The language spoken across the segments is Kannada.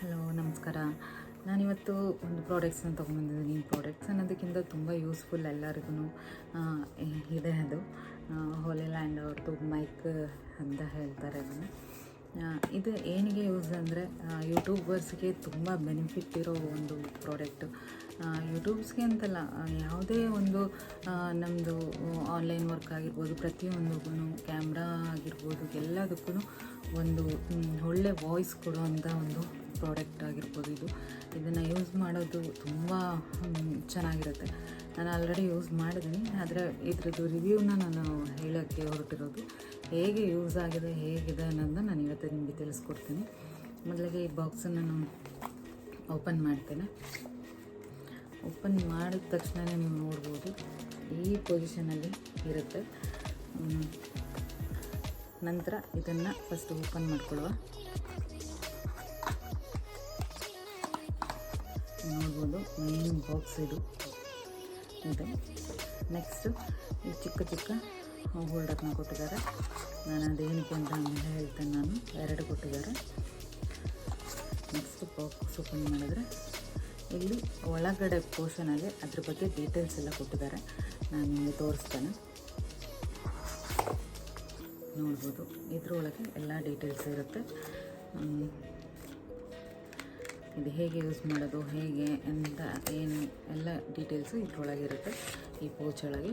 ಹಲೋ, ನಮಸ್ಕಾರ. ನಾನಿವತ್ತು ಒಂದು ಪ್ರಾಡಕ್ಟ್ಸ್ನ ತೊಗೊಂಬಂದಿದ್ದೀನಿ ಈ ಪ್ರಾಡಕ್ಟ್ಸ್ ಅನ್ನೋದಕ್ಕಿಂತ ತುಂಬ ಯೂಸ್ಫುಲ್ ಎಲ್ಲರಿಗೂ ಇದೆ ಅದು. ಹೋಲಿ ಲ್ಯಾಂಡ್ ಅವ್ರದ್ದು ಮೈಕ್ ಅಂತ ಹೇಳ್ತಾರೆ ಅದನ್ನು. ಇದು ಏನಿಗೆ ಯೂಸ್ ಅಂದರೆ ಯೂಟ್ಯೂಬರ್ಸ್ಗೆ ತುಂಬ ಬೆನಿಫಿಟ್ ಇರೋ ಒಂದು ಪ್ರಾಡಕ್ಟು ಯೂಟ್ಯೂಬ್ಸ್ಗೆ ಅಂತಲ್ಲ ಯಾವುದೇ ಒಂದು ನಮ್ಮದು ಆನ್ಲೈನ್ ವರ್ಕ್ ಆಗಿರ್ಬೋದು ಪ್ರತಿಯೊಂದಕ್ಕೂ ಕ್ಯಾಮ್ರಾ ಆಗಿರ್ಬೋದು ಎಲ್ಲದಕ್ಕೂ ಒಂದು ಒಳ್ಳೆ ವಾಯ್ಸ್ ಕೊಡುವಂಥ ಒಂದು ಪ್ರಾಡಕ್ಟ್ ಆಗಿರ್ಬೋದು ಇದು. ಇದನ್ನು ಯೂಸ್ ಮಾಡೋದು ತುಂಬ ಚೆನ್ನಾಗಿರುತ್ತೆ. ನಾನು ಆಲ್ರೆಡಿ ಯೂಸ್ ಮಾಡಿದ್ದೀನಿ ಆದರೆ ಇದರದ್ದು ರಿವ್ಯೂನ ನಾನು ಹೇಳೋಕ್ಕೆ ಹೊರಟಿರೋದು. ಹೇಗೆ ಯೂಸ್ ಆಗಿದೆ, ಹೇಗಿದೆ ಅನ್ನೋದನ್ನ ನಾನು ಇವತ್ತು ನಿಮಗೆ ತಿಳಿಸ್ಕೊಡ್ತೀನಿ. ಮೊದಲಿಗೆ ಈ ಬಾಕ್ಸನ್ನು ನಾನು ಓಪನ್ ಮಾಡ್ತೇನೆ. ಓಪನ್ ಮಾಡಿದ ತಕ್ಷಣ ನೀವು ನೋಡ್ಬೋದು, ಈ ಪೊಸಿಷನಲ್ಲಿ ಇರುತ್ತೆ. ನಂತರ ಇದನ್ನು ಫಸ್ಟ್ ಓಪನ್ ಮಾಡ್ಕೊಳ್ಳುವ. ನೋಡ್ಬೋದು. ಮೇನ್ ಬಾಕ್ಸ್ ಇದು. ಇದು. ನೆಕ್ಸ್ಟು ಈ ಚಿಕ್ಕ ಚಿಕ್ಕ ಹೋಲ್ಡರ್ನ ಕೊಟ್ಟಿದ್ದಾರೆ. ನಾನು ಅದೇನಕ್ಕೆ ಅಂತ ಆಮೇಲೆ ಹೇಳ್ತೇನೆ ನಾನು. ಎರಡು ಕೊಟ್ಟಿದ್ದಾರೆ. ನೆಕ್ಸ್ಟ್ ಬಾಕ್ಸ್ ಓಪನ್ ಮಾಡಿದ್ರೆ ಇಲ್ಲಿ ಒಳಗಡೆ ಪೋರ್ಷನಲ್ಲಿ ಅದ್ರ ಬಗ್ಗೆ ಡೀಟೇಲ್ಸ್ ಎಲ್ಲ ಕೊಟ್ಟಿದ್ದಾರೆ. ನಾನು ನಿಮಗೆ ತೋರಿಸ್ತೇನೆ. ನೋಡ್ಬೋದು. ಇದರೊಳಗೆ ಎಲ್ಲ ಡೀಟೇಲ್ಸ್ ಇರುತ್ತೆ. ಇದು ಹೇಗೆ ಯೂಸ್ ಮಾಡೋದು, ಹೇಗೆ ಅಂತ ಏನು ಎಲ್ಲ ಡೀಟೇಲ್ಸು ಇದ್ರೊಳಗೆ ಇರುತ್ತೆ ಈ ಪೋಚೊಳಗೆ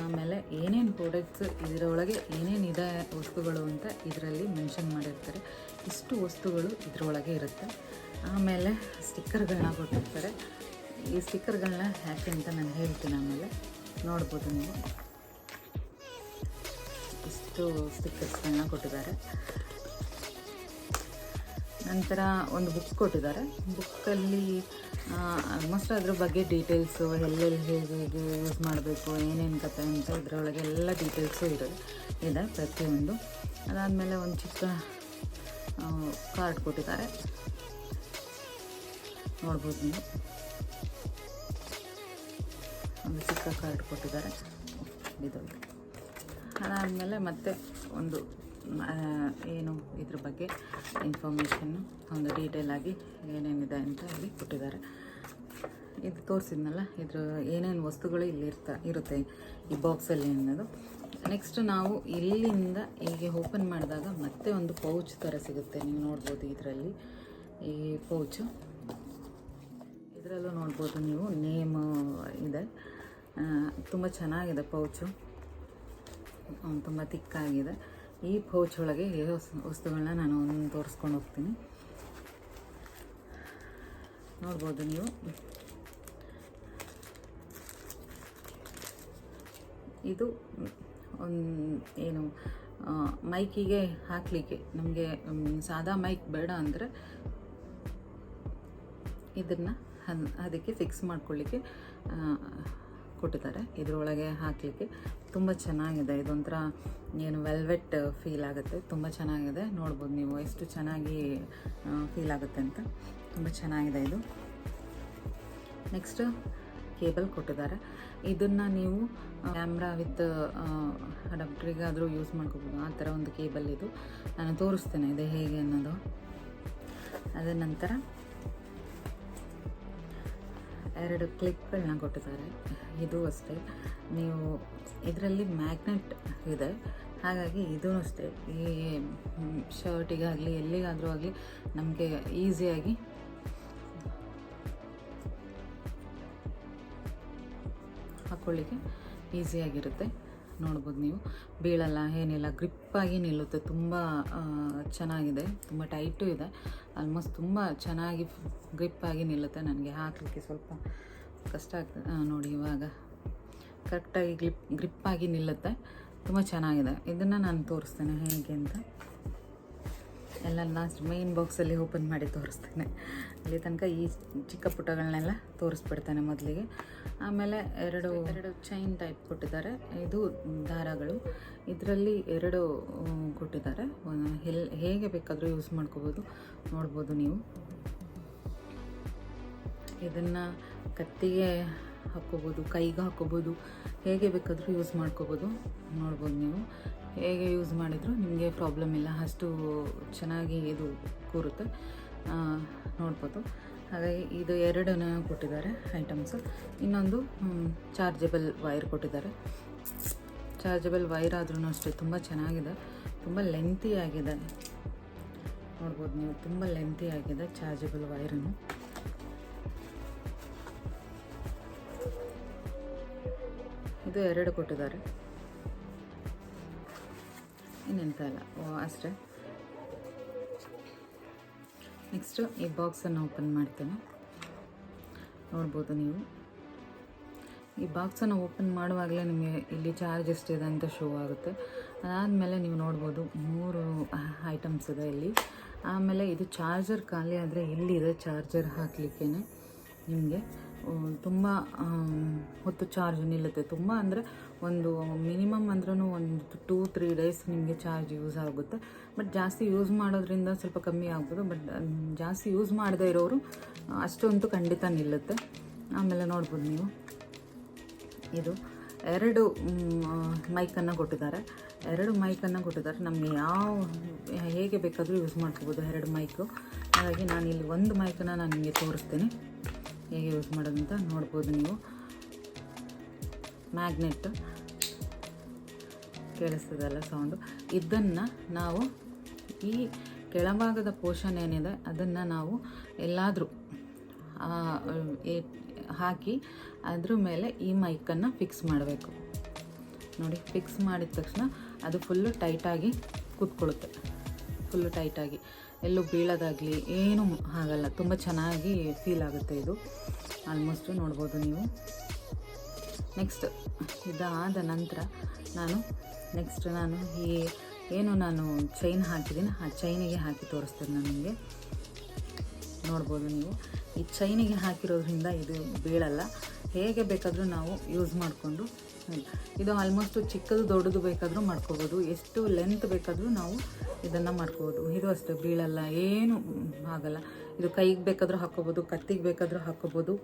ಆಮೇಲೆ ಏನೇನು ಪ್ರಾಡಕ್ಟ್ಸ್ ಇದರೊಳಗೆ ಏನೇನು ಇದೆ ವಸ್ತುಗಳು ಅಂತ ಇದರಲ್ಲಿ ಮೆನ್ಷನ್ ಮಾಡಿರ್ತಾರೆ. ಇಷ್ಟು ವಸ್ತುಗಳು ಇದರೊಳಗೆ ಇರುತ್ತೆ. ಆಮೇಲೆ ಸ್ಟಿಕ್ಕರ್ಗಳನ್ನ ಕೊಟ್ಟಿರ್ತಾರೆ. ಈ ಸ್ಟಿಕ್ಕರ್ಗಳನ್ನ ಯಾಕೆ ಅಂತ ನಾನು ಹೇಳ್ತೀನಿ ಆಮೇಲೆ. ನೋಡ್ಬೋದು ನೀವು. ಇಷ್ಟು ಸ್ಟಿಕ್ಕರ್ಸ್ಗಳನ್ನ ಕೊಟ್ಟಿದ್ದಾರೆ. ನಂತರ ಒಂದು ಬುಕ್ ಕೊಟ್ಟಿದ್ದಾರೆ. ಬುಕ್ಕಲ್ಲಿ ಆಲ್ಮೋಸ್ಟ್ ಅದ್ರ ಬಗ್ಗೆ ಡೀಟೇಲ್ಸು ಎಲ್ಲೆಲ್ಲಿ ಹೇಗೆ ಹೇಗೆ ಯೂಸ್ ಮಾಡಬೇಕು, ಏನೇನು ಕತೆ ಅಂತ ಇದರೊಳಗೆ ಎಲ್ಲ ಡೀಟೇಲ್ಸು ಇರೋದು ಇದೆ ಪ್ರತಿಯೊಂದು. ಅದಾದಮೇಲೆ ಒಂದು ಚಿಕ್ಕ ಕಾರ್ಡ್ ಕೊಟ್ಟಿದ್ದಾರೆ. ನೋಡ್ಬೋದು ನೀವು. ಒಂದು ಚಿಕ್ಕ ಕಾರ್ಡ್ ಕೊಟ್ಟಿದ್ದಾರೆ. ಇದು ಅದಾದಮೇಲೆ ಮತ್ತೆ ಒಂದು ಏನು ಇದ್ರ ಬಗ್ಗೆ ಇನ್ಫಾರ್ಮೇಷನ್ನು ಒಂದು ಡೀಟೇಲ್ ಆಗಿ ಏನೇನಿದೆ ಅಂತ ಇಲ್ಲಿ ಕೊಟ್ಟಿದ್ದಾರೆ. ಇದು ತೋರಿಸಿದ್ನಲ್ಲ, ಇದ್ರ ಏನೇನು ವಸ್ತುಗಳು ಇಲ್ಲಿ ಇರ್ತಾ, ಇರುತ್ತೆ ಈ ಬಾಕ್ಸಲ್ಲಿ ಅನ್ನೋದು. ನೆಕ್ಸ್ಟ್ ನಾವು ಇಲ್ಲಿಂದ ಹೀಗೆ ಓಪನ್ ಮಾಡಿದಾಗ ಮತ್ತೆ ಒಂದು ಪೌಚ್ ಥರ ಸಿಗುತ್ತೆ. ನೀವು ನೋಡ್ಬೋದು ಇದರಲ್ಲಿ ಈ ಪೌಚು ಇದರಲ್ಲೂ ನೋಡ್ಬೋದು ನೀವು ನೇಮ್ ಇದೆ. ತುಂಬ ಚೆನ್ನಾಗಿದೆ ಪೌಚು ತುಂಬ ತಿಕ್ಕಾಗಿದೆ ಈ ಪೌಚ್ ಒಳಗೆ ವಸ್ತುಗಳನ್ನ ನಾನು ಒಂದು ತೋರಿಸ್ಕೊಂಡು ಹೋಗ್ತೀನಿ. ನೋಡ್ಬೋದು ನೀವು. ಇದು ಒಂದು ಏನು ಮೈಕಿಗೆ ಹಾಕಲಿಕ್ಕೆ. ನಮಗೆ ಸಾದಾ ಮೈಕ್ ಬೇಡ ಅಂದರೆ ಇದನ್ನು ಅದಕ್ಕೆ ಫಿಕ್ಸ್ ಮಾಡ್ಕೊಳ್ಳಿಕ್ಕೆ ಕೊಟ್ಟಿದ್ದಾರೆ. ಇದರೊಳಗೆ ಹಾಕಲಿಕ್ಕೆ. ತುಂಬ ಚೆನ್ನಾಗಿದೆ. ಇದೊಂಥರ ಏನು ವೆಲ್ವೆಟ್ ಫೀಲ್ ಆಗುತ್ತೆ. ತುಂಬ ಚೆನ್ನಾಗಿದೆ. ನೋಡ್ಬೋದು ನೀವು ಎಷ್ಟು ಚೆನ್ನಾಗಿ ಫೀಲ್ ಆಗುತ್ತೆ ಅಂತ. ತುಂಬ ಚೆನ್ನಾಗಿದೆ ಇದು. ನೆಕ್ಸ್ಟ್ ಕೇಬಲ್ ಕೊಟ್ಟಿದ್ದಾರೆ. ಇದನ್ನು ನೀವು ಕ್ಯಾಮ್ರಾ ವಿತ್ ಅಡಾಪ್ಟ್ರಿಗಾದರೂ ಯೂಸ್ ಮಾಡ್ಕೋಬೋದು. ಆ ಥರ ಒಂದು ಕೇಬಲ್ ಇದು. ನಾನು ತೋರಿಸ್ತೇನೆ. ಇದೆ ಹೇಗೆ ಅನ್ನೋದು. ಅದ ನಂತರ ಎರಡು ಕ್ಲಿಪ್ಗಳನ್ನ ಕೊಟ್ಟಿದ್ದಾರೆ. ಇದು ಅಷ್ಟೇ. ನೀವು ಇದರಲ್ಲಿ ಮ್ಯಾಗ್ನೆಟ್ ಇದೆ. ಹಾಗಾಗಿ ಇದೂ ಅಷ್ಟೇ. ಈ ಶರ್ಟಿಗಾಗಲಿ, ಎಲ್ಲಿಗಾದರೂ ಆಗಲಿ ನಮಗೆ ಈಸಿಯಾಗಿ ಹಾಕ್ಕೊಳ್ಳಿಕ್ಕೆ ಈಸಿಯಾಗಿರುತ್ತೆ. ನೋಡ್ಬೋದು ನೀವು. ಬೀಳಲ್ಲ ಏನಿಲ್ಲ ಗ್ರಿಪ್ಪಾಗಿ ನಿಲ್ಲುತ್ತೆ. ತುಂಬ ಚೆನ್ನಾಗಿದೆ. ತುಂಬ ಟೈಟು ಇದೆ. ಆಲ್ಮೋಸ್ಟ್ ತುಂಬ ಚೆನ್ನಾಗಿ ಗ್ರಿಪ್ಪಾಗಿ ನಿಲ್ಲುತ್ತೆ ನನಗೆ. ಹಾಕಲಿಕ್ಕೆ ಸ್ವಲ್ಪ ಕಷ್ಟ ಆಗ್ತದೆ. ನೋಡಿ ಇವಾಗ. ಕರೆಕ್ಟಾಗಿ ಗ್ರಿಪ್ ಗ್ರಿಪ್ಪಾಗಿ ನಿಲ್ಲುತ್ತೆ. ತುಂಬ ಚೆನ್ನಾಗಿದೆ. ಇದನ್ನು ನಾನು ತೋರಿಸ್ತೇನೆ ಹೇಗೆ ಅಂತ. ಎಲ್ಲ ಲಾಸ್ಟ್ ಮೇನ್ ಬಾಕ್ಸಲ್ಲಿ ಓಪನ್ ಮಾಡಿ ತೋರಿಸ್ತೇನೆ. ಅಲ್ಲಿ ತನಕ ಈ ಚಿಕ್ಕ ಪುಟಗಳನ್ನೆಲ್ಲ ತೋರಿಸ್ಬಿಡ್ತಾನೆ ಮೊದಲಿಗೆ. ಆಮೇಲೆ ಎರಡು ಎರಡು ಚೈನ್ ಟೈಪ್ ಕೊಟ್ಟಿದ್ದಾರೆ. ಇದು ದಾರಗಳು. ಇದರಲ್ಲಿ ಎರಡು ಕೊಟ್ಟಿದ್ದಾರೆ. ಹೇಗೆ ಬೇಕಾದರೂ ಯೂಸ್ ಮಾಡ್ಕೋಬೋದು. ನೋಡ್ಬೋದು ನೀವು. ಇದನ್ನು ಕತ್ತಿಗೆ ಹಾಕ್ಕೋಬೋದು, ಕೈಗೆ ಹಾಕ್ಕೋಬೋದು, ಹೇಗೆ ಬೇಕಾದರೂ ಯೂಸ್ ಮಾಡ್ಕೋಬೋದು. ನೋಡ್ಬೋದು ನೀವು. ಹೇಗೆ ಯೂಸ್ ಮಾಡಿದರೂ ನಿಮಗೆ ಪ್ರಾಬ್ಲಮ್ ಇಲ್ಲ. ಅಷ್ಟು ಚೆನ್ನಾಗಿ ಇದು ಕೂರುತ್ತೆ. ನೋಡ್ಬೋದು. ಹಾಗಾಗಿ ಇದು ಎರಡನ್ನ ಕೊಟ್ಟಿದ್ದಾರೆ ಐಟಮ್ಸು ಇನ್ನೊಂದು ಚಾರ್ಜಬಲ್ ವೈರ್ ಕೊಟ್ಟಿದ್ದಾರೆ. ಚಾರ್ಜಬಲ್ ವೈರ್ ಆದ್ರೂ ಅಷ್ಟೇ ತುಂಬ ಚೆನ್ನಾಗಿದೆ. ತುಂಬ ಲೆಂತಿ ಆಗಿದೆ. ನೋಡ್ಬೋದು ನೀವು, ತುಂಬ ಲೆಂತಿ ಆಗಿದೆ ಚಾರ್ಜಬಲ್ ವೈರನ್ನು ಇದು ಎರಡು ಕೊಟ್ಟಿದ್ದಾರೆ. ಇನ್ನೆಂತ ಓ, ಅಷ್ಟೇ. ನೆಕ್ಸ್ಟು ಈ ಬಾಕ್ಸನ್ನು ಓಪನ್ ಮಾಡ್ತೇನೆ. ನೋಡ್ಬೋದು ನೀವು. ಈ ಬಾಕ್ಸನ್ನು ಓಪನ್ ಮಾಡುವಾಗಲೇ ನಿಮಗೆ ಇಲ್ಲಿ ಚಾರ್ಜ್ ಎಷ್ಟಿದೆ ಅಂತ ಶೋ ಆಗುತ್ತೆ. ಅದಾದಮೇಲೆ ನೀವು ನೋಡ್ಬೋದು ಮೂರು ಐಟಮ್ಸ್ ಇದೆ ಇಲ್ಲಿ. ಆಮೇಲೆ ಇದು ಚಾರ್ಜರ್ ಖಾಲಿ ಆದರೆ ಇಲ್ಲಿದೆ ಚಾರ್ಜರ್ ಹಾಕಲಿಕ್ಕೇ ನಿಮಗೆ? ತುಂಬ ಹೊತ್ತು ಚಾರ್ಜ್ ನಿಲ್ಲುತ್ತೆ. ತುಂಬ ಅಂದರೆ ಒಂದು ಮಿನಿಮಮ್ ಅಂದ್ರೂ ಒಂದು ಟೂ ತ್ರೀ ಡೇಸ್ ನಿಮಗೆ ಚಾರ್ಜ್ ಯೂಸ್ ಆಗುತ್ತೆ. ಬಟ್ ಜಾಸ್ತಿ ಯೂಸ್ ಮಾಡೋದ್ರಿಂದ ಸ್ವಲ್ಪ ಕಮ್ಮಿ ಆಗ್ಬೋದು. ಬಟ್ ಜಾಸ್ತಿ ಯೂಸ್ ಮಾಡದೇ ಇರೋರು, ಅಷ್ಟೊಂದು ಖಂಡಿತ ನಿಲ್ಲುತ್ತೆ. ಆಮೇಲೆ ನೋಡ್ಬೋದು ನೀವು. ಇದು ಎರಡು ಮೈಕನ್ನು ಕೊಟ್ಟಿದ್ದಾರೆ. ಎರಡು ಮೈಕನ್ನು ಕೊಟ್ಟಿದ್ದಾರೆ. ನಮಗೆ ಯಾವ, ಹೇಗೆ ಬೇಕಾದರೂ ಯೂಸ್ ಮಾಡ್ಕೋಬೋದು ಎರಡು ಮೈಕು ಹಾಗಾಗಿ ನಾನು ಇಲ್ಲಿ ಒಂದು ಮೈಕನ್ನು ನಾನು ನಿಮಗೆ ತೋರಿಸ್ತೀನಿ. ಹೇಗೆ ಯೂಸ್ ಮಾಡೋದಂತ ನೋಡ್ಬೋದು ನೀವು. ಮ್ಯಾಗ್ನೆಟ್ ಕೇಳಿಸ್ತದಲ್ಲ ಸೌಂಡು ಇದನ್ನು ನಾವು ಈ ಕೆಳಭಾಗದ ಪೋರ್ಷನ್ ಏನಿದೆ ಅದನ್ನು ನಾವು ಎಲ್ಲಾದರೂ ಹಾಕಿ ಅದ್ರ ಮೇಲೆ ಈ ಮೈಕನ್ನು ಫಿಕ್ಸ್ ಮಾಡಬೇಕು. ನೋಡಿ ಫಿಕ್ಸ್ ಮಾಡಿದ ತಕ್ಷಣ ಅದು ಫುಲ್ಲು ಟೈಟಾಗಿ ಕೂತ್ಕೊಳ್ಳುತ್ತೆ. ಫುಲ್ಲು ಟೈಟಾಗಿ ಎಲ್ಲೂ ಬೀಳೋದಾಗಲಿ ಏನೂ ಆಗಲ್ಲ ತುಂಬ ಚೆನ್ನಾಗಿ ಫೀಲ್ ಆಗುತ್ತೆ ಇದು. ಆಲ್ಮೋಸ್ಟ್ ನೋಡ್ಬೋದು ನೀವು. ನೆಕ್ಸ್ಟ್ ಇದಾದ ನಂತರ ನಾನು ನೆಕ್ಸ್ಟ್ ನಾನು ಈ ಏನು ನಾನು ಚೈನ್ ಹಾಕಿದ್ದೀನಿ, ಆ ಚೈನಿಗೆ ಹಾಕಿ ತೋರಿಸ್ತೇನೆ ನಾನು ನಿಮಗೆ. ನೋಡ್ಬೋದು ನೀವು. ಈ ಚೈನಿಗೆ ಹಾಕಿರೋದ್ರಿಂದ ಇದು ಬೀಳಲ್ಲ. ಹೇಗೆ ಬೇಕಾದರೂ ನಾವು ಯೂಸ್ ಮಾಡಿಕೊಂಡು ಇದು ಆಲ್ಮೋಸ್ಟು ಚಿಕ್ಕದು ದೊಡ್ಡದು ಬೇಕಾದರೂ ಮಾಡ್ಕೋಬೋದು. ಎಷ್ಟು ಲೆಂತ್ ಬೇಕಾದರೂ ನಾವು ಇದನ್ನು ಮಾಡ್ಕೋಬೋದು. ಇದು ಅಷ್ಟೇ, ಬೀಳಲ್ಲ, ಏನು ಆಗಲ್ಲ. ಇದು ಕೈಗೆ ಬೇಕಾದರೂ ಹಾಕ್ಕೋಬೋದು ಕತ್ತಿಗೆ ಬೇಕಾದರೂ ಹಾಕ್ಕೋಬೋದು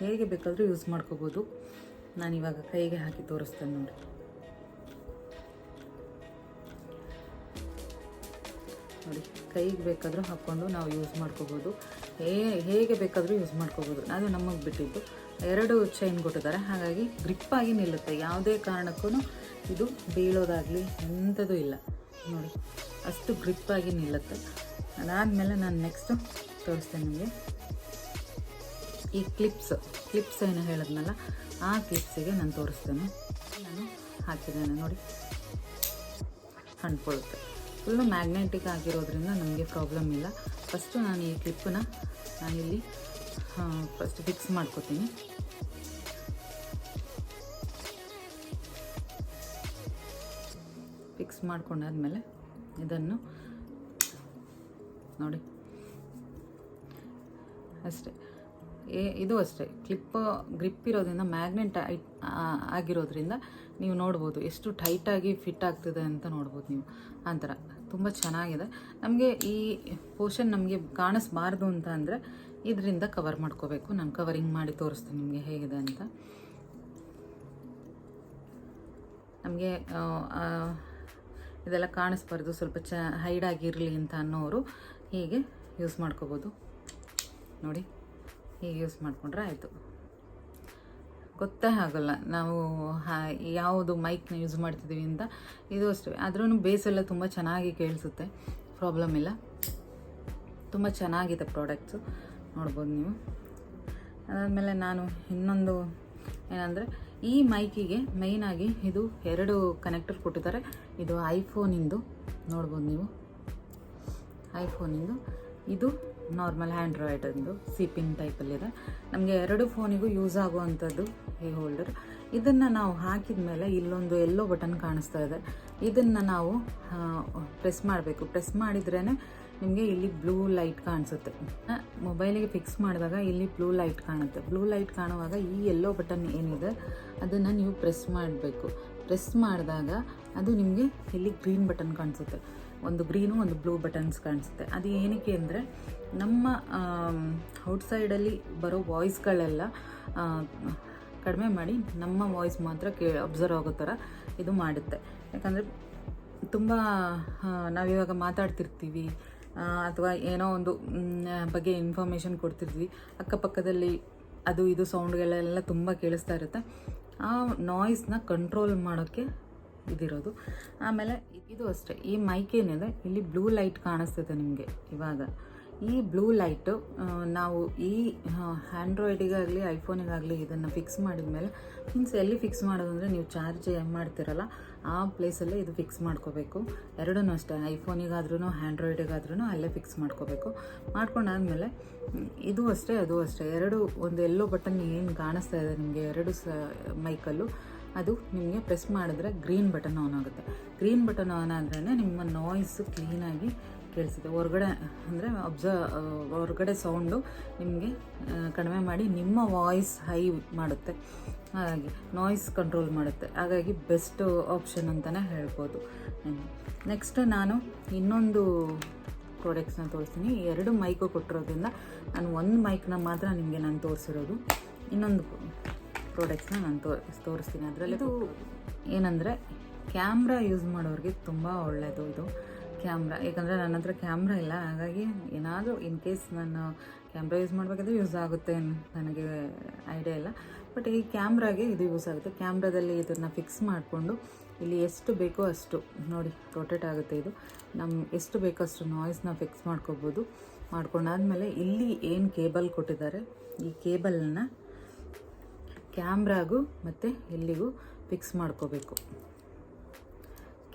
ಹೇಗೆ ಬೇಕಾದರೂ ಯೂಸ್ ಮಾಡ್ಕೋಬೋದು. ನಾನು ಇವಾಗ ಕೈಗೆ ಹಾಕಿ ತೋರಿಸ್ತೇನೆ ನೋಡಿ ನೋಡಿ, ಕೈಗೆ ಬೇಕಾದರೂ ಹಾಕ್ಕೊಂಡು ನಾವು ಯೂಸ್ ಮಾಡ್ಕೋಬೋದು. ಹೇ, ಹೇಗೆ ಬೇಕಾದರೂ ಯೂಸ್ ಮಾಡ್ಕೋಬೋದು. ಅದು ನಮಗೆ ಬಿಟ್ಟಿದ್ದು. ಎರಡು ಚೈನ್ ಕೊಟ್ಟಿದ್ದಾರೆ. ಹಾಗಾಗಿ ಗ್ರಿಪ್ಪಾಗಿ ನಿಲ್ಲುತ್ತೆ. ಯಾವುದೇ ಕಾರಣಕ್ಕೂ ಇದು ಬೀಳೋದಾಗಲಿ ಎಂಥದ್ದು ಇಲ್ಲ. ನೋಡಿ, ಅಷ್ಟು ಗ್ರಿಪ್ಪಾಗಿ ನಿಲ್ಲುತ್ತೆ. ಅದಾದಮೇಲೆ ನಾನು ನೆಕ್ಸ್ಟು ತೋರಿಸ್ತೇನೆ ನಿಮಗೆ. ಈ ಕ್ಲಿಪ್ಸ್ ಕ್ಲಿಪ್ಸ್ ಏನು ಹೇಳಿದ್ನಲ್ಲ, ಆ ಕ್ಲಿಪ್ಸಿಗೆ ನಾನು ತೋರಿಸ್ತೇನೆ. ನಾನು ಹಾಕಿದ್ದೇನೆ. ನೋಡಿ, ಅಂಟ್ಕೊಳ್ಳುತ್ತೆ. ಫುಲ್ಲು ಮ್ಯಾಗ್ನೆಟಿಕ್ ಆಗಿರೋದ್ರಿಂದ ನಮಗೆ ಪ್ರಾಬ್ಲಮ್ ಇಲ್ಲ. ಫಸ್ಟು ನಾನು ಈ ಕ್ಲಿಪ್ಪನ್ನ ನಾನಿಲ್ಲಿ ಫಸ್ಟ್ ಫಿಕ್ಸ್ ಮಾಡ್ಕೋತೀನಿ. ಫಿಕ್ಸ್ ಮಾಡ್ಕೊಂಡಾದ್ಮೇಲೆ ಇದನ್ನು ನೋಡಿ. ಅಷ್ಟೇ. ಏ, ಇದು ಅಷ್ಟೇ. ಕ್ಲಿಪ್ ಗ್ರಿಪ್ ಇರೋದ್ರಿಂದ ಮ್ಯಾಗ್ನೆಟ್ ಆಗಿರೋದ್ರಿಂದ ನೀವು ನೋಡ್ಬೋದು ಎಷ್ಟು ಟೈಟಾಗಿ ಫಿಟ್ ಆಗ್ತಿದೆ ಅಂತ ನೋಡ್ಬೋದು ನೀವು. ಆ ಥರ. ತುಂಬ ಚೆನ್ನಾಗಿದೆ. ನಮಗೆ ಈ ಪೋರ್ಷನ್ ನಮಗೆ ಕಾಣಿಸ್ಬಾರ್ದು ಅಂತ ಅಂದರೆ ಇದರಿಂದ ಕವರ್ ಮಾಡ್ಕೋಬೇಕು. ನಾನು ಕವರಿಂಗ್ ಮಾಡಿ ತೋರಿಸ್ತೀನಿ ನಿಮಗೆ ಹೇಗಿದೆ ಅಂತ. ನಮಗೆ ಇದೆಲ್ಲ ಕಾಣಿಸ್ಬಾರ್ದು. ಸ್ವಲ್ಪ ಚ ಹೈಡಾಗಿರಲಿ ಅಂತ ಅನ್ನೋರು ಹೀಗೆ ಯೂಸ್ ಮಾಡ್ಕೋಬೋದು. ನೋಡಿ, ಹೀಗೆ ಯೂಸ್ ಮಾಡಿಕೊಂಡ್ರೆ ಆಯಿತು. ಗೊತ್ತೇ ಆಗಲ್ಲ. ನಾವು ಯಾವುದು ಮೈಕ್ನ ಯೂಸ್ ಮಾಡ್ತಿದ್ದೀವಿ ಅಂತ. ಇದು ಅಷ್ಟೇ. ಆದ್ರೂ ಬೇಸೆಲ್ಲ ತುಂಬ ಚೆನ್ನಾಗಿ ಕೇಳಿಸುತ್ತೆ. ಪ್ರಾಬ್ಲಮ್ ಇಲ್ಲ. ತುಂಬ ಚೆನ್ನಾಗಿದೆ ಪ್ರಾಡಕ್ಟ್ಸು ನೋಡ್ಬೋದು ನೀವು. ಅದಾದಮೇಲೆ ನಾನು ಇನ್ನೊಂದು ಏನಂದರೆ, ಈ ಮೈಕಿಗೆ ಮೈನಾಗಿ ಇದು ಎರಡು ಕನೆಕ್ಟರ್ ಕೊಟ್ಟಿದ್ದಾರೆ. ಇದು ಐಫೋನಿಂದು ನೋಡ್ಬೋದು ನೀವು. ಐಫೋನಿಂದು ಇದು ನಾರ್ಮಲ್ ಆ್ಯಂಡ್ರಾಯ್ಡಂದು ಸಿ ಪಿನ್ ಟೈಪಲ್ಲಿದೆ. ನಮಗೆ ಎರಡು ಫೋನಿಗೂ ಯೂಸ್ ಆಗುವಂಥದ್ದು ಈ ಹೋಲ್ಡರ್. ಇದನ್ನು ನಾವು ಹಾಕಿದ ಮೇಲೆ ಇಲ್ಲೊಂದು ಎಲ್ಲೋ ಬಟನ್ ಕಾಣಿಸ್ತಾ ಇದೆ. ಇದನ್ನು ನಾವು ಪ್ರೆಸ್ ಮಾಡಬೇಕು. ಪ್ರೆಸ್ ಮಾಡಿದ್ರೇ ನಿಮಗೆ ಇಲ್ಲಿ ಬ್ಲೂ ಲೈಟ್ ಕಾಣಿಸುತ್ತೆ. ಮೊಬೈಲಿಗೆ ಫಿಕ್ಸ್ ಮಾಡಿದಾಗ ಇಲ್ಲಿ ಬ್ಲೂ ಲೈಟ್ ಕಾಣುತ್ತೆ. ಬ್ಲೂ ಲೈಟ್ ಕಾಣುವಾಗ ಈ ಎಲ್ಲೋ ಬಟನ್ ಏನಿದೆ, ಅದನ್ನು ನೀವು ಪ್ರೆಸ್ ಮಾಡಬೇಕು. ಪ್ರೆಸ್ ಮಾಡಿದಾಗ ಅದು ನಿಮಗೆ ಇಲ್ಲಿ ಗ್ರೀನ್ ಬಟನ್ ಕಾಣಿಸುತ್ತೆ. ಒಂದು ಗ್ರೀನು, ಒಂದು ಬ್ಲೂ ಬಟನ್ಸ್ ಕಾಣಿಸುತ್ತೆ. ಅದು ಏನಕ್ಕೆ ಅಂದರೆ, ನಮ್ಮ ಔಟ್ಸೈಡಲ್ಲಿ ಬರೋ ವಾಯ್ಸ್ಗಳೆಲ್ಲ ಕಡಿಮೆ ಮಾಡಿ ನಮ್ಮ ವಾಯ್ಸ್ ಮಾತ್ರ ಕೇ, ಅಬ್ಸರ್ವ್ ಆಗೋ ಥರ ಇದು ಮಾಡುತ್ತೆ. ಯಾಕಂದರೆ, ತುಂಬ ನಾವಿವಾಗ ಮಾತಾಡ್ತಿರ್ತೀವಿ ಅಥವಾ ಏನೋ ಒಂದು ಬಗ್ಗೆ ಇನ್ಫಾರ್ಮೇಷನ್ ಕೊಡ್ತಿರ್ತೀವಿ, ಅಕ್ಕಪಕ್ಕದಲ್ಲಿ ಅದು ಇದು ಸೌಂಡ್ಗಳೆಲ್ಲ ತುಂಬ ಕೇಳಿಸ್ತಾ ಇರುತ್ತೆ. ಆ ನಾಯ್ಸ್ನ ಕಂಟ್ರೋಲ್ ಮಾಡೋಕ್ಕೆ ಇದಿರೋದು. ಆಮೇಲೆ ಇದು ಅಷ್ಟೇ. ಈ ಮೈಕ್ ಏನಿದೆ? ಇಲ್ಲಿ ಬ್ಲೂ ಲೈಟ್ ಕಾಣಿಸ್ತದೆ ನಿಮಗೆ ಇವಾಗ. ಈ ಬ್ಲೂ ಲೈಟು ನಾವು ಈ ಆ್ಯಂಡ್ರಾಯ್ಡಿಗಾಗಲಿ ಐಫೋನಿಗಾಗಲಿ ಇದನ್ನು ಫಿಕ್ಸ್ ಮಾಡಿದ ಮೇಲೆ ಮೀನ್ಸ್ ಎಲ್ಲಿ ಫಿಕ್ಸ್ ಮಾಡೋದಂದರೆ ನೀವು ಚಾರ್ಜ್ ಮಾಡ್ತಿರಲ್ಲ, ಆ ಪ್ಲೇಸಲ್ಲೇ ಇದು ಫಿಕ್ಸ್ ಮಾಡ್ಕೋಬೇಕು. ಎರಡೂ ಅಷ್ಟೇ. ಐಫೋನಿಗಾದ್ರೂ ಆ್ಯಂಡ್ರಾಯ್ಡಿಗಾದ್ರೂ ಅಲ್ಲೇ ಫಿಕ್ಸ್ ಮಾಡ್ಕೋಬೇಕು. ಮಾಡ್ಕೊಂಡಾದ್ಮೇಲೆ, ಇದು ಅಷ್ಟೇ, ಅದು ಅಷ್ಟೇ. ಎರಡು, ಒಂದು ಎಲ್ಲೋ ಬಟನ್ ಏನು ಕಾಣಿಸ್ತಾ ಇದೆ ನಿಮಗೆ? ಎರಡು ಸ ಮೈಕಲ್ಲೂ ಅದು ನಿಮಗೆ ಪ್ರೆಸ್ ಮಾಡಿದ್ರೆ ಗ್ರೀನ್ ಬಟನ್ ಆನ್ ಆಗುತ್ತೆ. ಗ್ರೀನ್ ಬಟನ್ ಆನ್ ಆದ್ರೇ ನಿಮ್ಮ ನಾಯ್ಸು ಕ್ಲೀನಾಗಿ ಕೇಳಿಸುತ್ತೆ. ಹೊರಗಡೆ ಅಂದರೆ ಅಬ್ಸರ್ವ್ ಹೊರಗಡೆ ಸೌಂಡು ನಿಮಗೆ ಕಡಿಮೆ ಮಾಡಿ ನಿಮ್ಮ ವಾಯ್ಸ್ ಹೈ ಮಾಡುತ್ತೆ. ಹಾಗಾಗಿ ನಾಯ್ಸ್ ಕಂಟ್ರೋಲ್ ಮಾಡುತ್ತೆ. ಹಾಗಾಗಿ ಬೆಸ್ಟ್ ಆಪ್ಷನ್ ಅಂತಲೇ ಹೇಳ್ಬೋದು. ನೆಕ್ಸ್ಟ್ ನಾನು ಇನ್ನೊಂದು ಪ್ರಾಡಕ್ಟ್ಸ್ನ ತೋರಿಸ್ತೀನಿ. ಎರಡು ಮೈಕು ಕೊಟ್ಟಿರೋದ್ರಿಂದ ನಾನು ಒಂದು ಮೈಕ್ನ ಮಾತ್ರ ನಿಮಗೆ ನಾನು ತೋರಿಸಿರೋದು. ಇನ್ನೊಂದು ಪ್ರಾಡಕ್ಟ್ಸ್ನ ನಾನು ತೋರಿಸ್ತೀನಿ. ಅದರಲ್ಲಿ ಇದು ಏನಂದರೆ ಕ್ಯಾಮ್ರಾ ಯೂಸ್ ಮಾಡೋರಿಗೆ ತುಂಬ ಒಳ್ಳೆಯದು ಇದು. ಕ್ಯಾಮ್ರಾ ಯಾಕಂದರೆ ನನ್ನ ಹತ್ರ ಕ್ಯಾಮ್ರಾ ಇಲ್ಲ. ಹಾಗಾಗಿ ಏನಾದರೂ ಇನ್ ಕೇಸ್ ನಾನು ಕ್ಯಾಮ್ರಾ ಯೂಸ್ ಮಾಡಬೇಕಾದ್ರೆ ಯೂಸ್ ಆಗುತ್ತೆ ನನಗೆ ಐಡಿಯಾ ಇಲ್ಲ. ಬಟ್ ಈ ಕ್ಯಾಮ್ರಾಗೆ ಇದು ಯೂಸ್ ಆಗುತ್ತೆ. ಕ್ಯಾಮ್ರಾದಲ್ಲಿ ಇದನ್ನು ಫಿಕ್ಸ್ ಮಾಡಿಕೊಂಡು ಇಲ್ಲಿ ಎಷ್ಟು ಬೇಕೋ ಅಷ್ಟು ನೋಡಿ ರೊಟೇಟ್ ಆಗುತ್ತೆ ಇದು. ನಮ್ಮ ಎಷ್ಟು ಬೇಕೋ ಅಷ್ಟು ನಾಯ್ಸ್ನ ಫಿಕ್ಸ್ ಮಾಡ್ಕೋಬೋದು. ಮಾಡ್ಕೊಂಡಾದ್ಮೇಲೆ ಇಲ್ಲಿ ಏನು ಕೇಬಲ್ ಕೊಟ್ಟಿದ್ದಾರೆ ಈ ಕೇಬಲನ್ನ ಕ್ಯಾಮ್ರಾಗೂ ಮತ್ತು ಎಲ್ಲಿಗೂ ಫಿಕ್ಸ್ ಮಾಡ್ಕೋಬೇಕು.